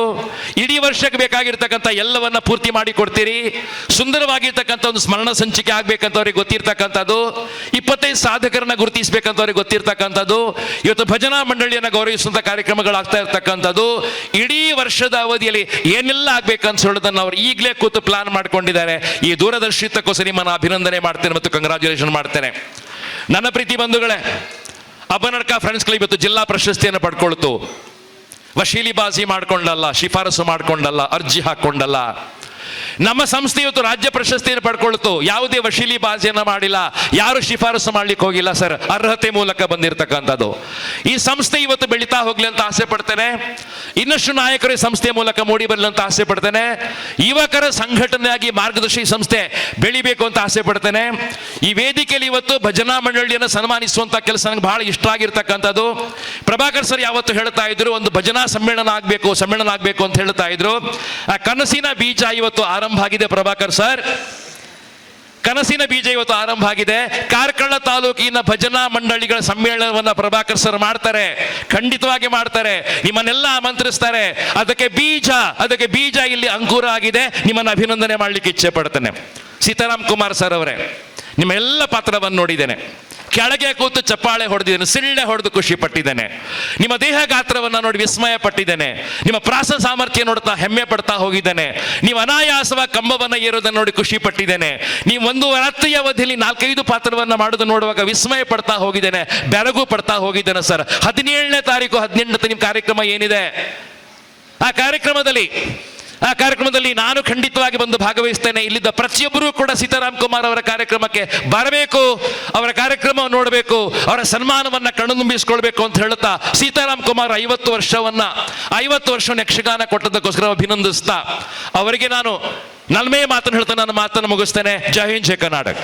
ಇಡೀ ವರ್ಷಕ್ಕೆ ಬೇಕಾಗಿರ್ತಕ್ಕಂಥ ಎಲ್ಲವನ್ನ ಪೂರ್ತಿ ಮಾಡಿ ಕೊಡ್ತೀರಿ. ಸುಂದರವಾಗಿರ್ತಕ್ಕಂಥ ಒಂದು ಸ್ಮರಣ ಸಂಚಿಕೆ ಆಗ್ಬೇಕಂತವ್ರಿಗೆ ಗೊತ್ತಿರ್ತಕ್ಕಂಥದ್ದು. ಇಪ್ಪತ್ತೈದು ಸಾಧಕರನ್ನ ಗುರುತಿಸ್ಬೇಕಂತವ್ರಿಗೆ ಗೊತ್ತಿರ್ತಕ್ಕಂಥದ್ದು. ಇವತ್ತು ಭಜನಾ ಮಂಡಳಿಯನ್ನು ಗೌರವಿಸುವಂಥ ಕಾರ್ಯಕ್ರಮಗಳಾಗ್ತಾ ಇರ್ತಕ್ಕಂಥದ್ದು. ಇಡೀ ವರ್ಷದ ಅವಧಿಯಲ್ಲಿ ಏನೆಲ್ಲ ಆಗ್ಬೇಕಂತ ಹೇಳೋದನ್ನು ಅವ್ರು ಈಗಲೇ ಕೂತು ಪ್ಲಾನ್ ಮಾಡ್ಕೊಂಡಿದ್ದಾರೆ. ಈ ದೂರದರ್ಶಿತಕ್ಕೋಸ್ಕರ ನಿಮ್ಮನ್ನು ಅಭಿನಂದನೆ ಮಾಡ್ತೇನೆ ಮತ್ತು ಕಂಗ್ರಾಚುಲೇಷನ್ ಮಾಡ್ತೇನೆ. ನನ್ನ ಪ್ರೀತಿ ಬಂಧುಗಳೇ ಫ್ರೆಂಡ್ಸ್ ಕ್ಲಬ್ ಇವತ್ತು ಜಿಲ್ಲಾ ಪ್ರಶಸ್ತಿಯನ್ನು ಪಡ್ಕೊಳ್ತು. ವಶೀಲಿಬಾಜಿ ಮಾಡ್ಕೊಂಡಲ್ಲ ಶಿಫಾರಸು ಮಾಡ್ಕೊಂಡಲ್ಲ ಅರ್ಜಿ ಹಾಕೊಂಡಲ್ಲ ನಮ್ಮ ಸಂಸ್ಥೆ ಇವತ್ತು ರಾಜ್ಯ ಪ್ರಶಸ್ತಿಯನ್ನು ಪಡ್ಕೊಳ್ತು. ಯಾವುದೇ ವಶೀಲಿ ಬಾಜಿಯನ್ನು ಮಾಡಿಲ್ಲ. ಯಾರು ಶಿಫಾರಸು ಮಾಡ್ಲಿಕ್ಕೆ ಹೋಗಿಲ್ಲ, ಸರ್. ಅರ್ಹತೆ ಮೂಲಕ ಬಂದಿರತಕ್ಕಂಥದ್ದು. ಈ ಸಂಸ್ಥೆ ಇವತ್ತು ಬೆಳೀತಾ ಹೋಗ್ಲಿ ಅಂತ ಆಸೆ ಪಡ್ತೇನೆ. ಇನ್ನಷ್ಟು ನಾಯಕರು ಈ ಸಂಸ್ಥೆಯ ಮೂಲಕ ಮೂಡಿ ಬರಲಿ ಅಂತ ಆಸೆ ಪಡ್ತೇನೆ. ಯುವಕರ ಸಂಘಟನೆಯಾಗಿ ಮಾರ್ಗದರ್ಶಿ ಸಂಸ್ಥೆ ಬೆಳಿಬೇಕು ಅಂತ ಆಸೆ ಪಡ್ತೇನೆ. ಈ ವೇದಿಕೆಯಲ್ಲಿ ಇವತ್ತು ಭಜನಾ ಮಂಡಳಿಯನ್ನು ಸನ್ಮಾನಿಸುವಂತ ಕೆಲಸ ನನಗೆ ಬಹಳ ಇಷ್ಟ ಆಗಿರ್ತಕ್ಕಂಥದ್ದು. ಪ್ರಭಾಕರ್ ಸರ್ ಯಾವತ್ತು ಹೇಳ್ತಾ ಇದ್ರು, ಒಂದು ಭಜನಾ ಸಮ್ಮೇಳನ ಆಗಬೇಕು ಸಮ್ಮೇಳನ ಆಗಬೇಕು ಅಂತ ಹೇಳ್ತಾ ಇದ್ರು. ಆ ಕನಸಿನ ಬೀಜ ಇವತ್ತು ಆರಂಭ ಆಗಿದೆ ಪ್ರಭಾಕರ್ ಸರ್. ಕನಸಿನ ಬೀಜ ಇವತ್ತು ಆರಂಭ ಆಗಿದೆ. ಕಾರ್ಕಳ ತಾಲೂಕಿನ ಭಜನಾ ಮಂಡಳಿಗಳ ಸಮ್ಮೇಳನವನ್ನ ಪ್ರಭಾಕರ್ ಸರ್ ಮಾಡ್ತಾರೆ. ಖಂಡಿತವಾಗಿ ಮಾಡ್ತಾರೆ. ನಿಮ್ಮನ್ನೆಲ್ಲ ಆಮಂತ್ರಿಸ್ತಾರೆ. ಅದಕ್ಕೆ ಬೀಜ ಅದಕ್ಕೆ ಬೀಜ ಇಲ್ಲಿ ಅಂಕುರ ಆಗಿದೆ. ನಿಮ್ಮನ್ನು ಅಭಿನಂದನೆ ಮಾಡಲಿಕ್ಕೆ ಇಚ್ಛೆ ಪಡ್ತೇನೆ. ಸೀತಾರಾಮ್ ಕುಮಾರ್ ಸರ್ ಅವರೇ, ನಿಮ್ಮೆಲ್ಲ ಪಾತ್ರವನ್ನು ನೋಡಿದ್ದೇನೆ. ಕೆಳಗೆ ಕೂತು ಚಪ್ಪಾಳೆ ಹೊಡೆದಿದ್ದೇನೆ, ಸಿಳ್ಳೆ ಹೊಡೆದು ಖುಷಿ ಪಟ್ಟಿದ್ದೇನೆ. ನಿಮ್ಮ ದೇಹ ಗಾತ್ರವನ್ನು ನೋಡಿ ವಿಸ್ಮಯ ಪಟ್ಟಿದ್ದೇನೆ. ನಿಮ್ಮ ಪ್ರಾಸ ಸಾಮರ್ಥ್ಯ ನೋಡ್ತಾ ಹೆಮ್ಮೆ ಪಡ್ತಾ ಹೋಗಿದ್ದೇನೆ. ನೀವು ಅನಾಯಾಸವ ಕಂಬವನ್ನು ಏರೋದನ್ನು ನೋಡಿ ಖುಷಿ ಪಟ್ಟಿದ್ದೇನೆ. ನೀವು ಒಂದು ರಾತ್ರಿಯ ಅವಧಿಯಲ್ಲಿ ನಾಲ್ಕೈದು ಪಾತ್ರವನ್ನು ಮಾಡೋದು ನೋಡುವಾಗ ವಿಸ್ಮಯ ಪಡ್ತಾ ಹೋಗಿದ್ದೇನೆ, ಬೆರಗು ಪಡ್ತಾ ಹೋಗಿದ್ದೇನೆ ಸರ್. ಹದಿನೇಳನೇ ತಾರೀಕು, ಹದಿನೆಂಟನೇ ನಿಮ್ಮ ಕಾರ್ಯಕ್ರಮ ಏನಿದೆ? ಆ ಕಾರ್ಯಕ್ರಮದಲ್ಲಿ ಆ ಕಾರ್ಯಕ್ರಮದಲ್ಲಿ ನಾನು ಖಂಡಿತವಾಗಿ ಬಂದು ಭಾಗವಹಿಸ್ತೇನೆ. ಇಲ್ಲಿದ್ದ ಪ್ರತಿಯೊಬ್ಬರೂ ಕೂಡ ಸೀತಾರಾಮ್ ಕುಮಾರ್ ಅವರ ಕಾರ್ಯಕ್ರಮಕ್ಕೆ ಬರಬೇಕು, ಅವರ ಕಾರ್ಯಕ್ರಮ ನೋಡಬೇಕು, ಅವರ ಸನ್ಮಾನವನ್ನು ಕಣ್ಣುಂಬಿಸ್ಕೊಳ್ಬೇಕು ಅಂತ ಹೇಳುತ್ತಾ ಸೀತಾರಾಮ್ ಕುಮಾರ್ ಐವತ್ತು ವರ್ಷವನ್ನ, ಐವತ್ತು ವರ್ಷವನ್ನು ಯಕ್ಷಗಾನ ಕೊಟ್ಟದಕ್ಕೋಸ್ಕರ ಅಭಿನಂದಿಸ್ತಾ ಅವರಿಗೆ ನಾನು ನಲ್ಮೆಯ ಮಾತನ್ನು ಹೇಳ್ತಾ ನನ್ನ ಮಾತನ್ನು ಮುಗಿಸ್ತೇನೆ. ಜೈ ಹಿಂದ್, ಜೈ ಕರ್ನಾಟಕ.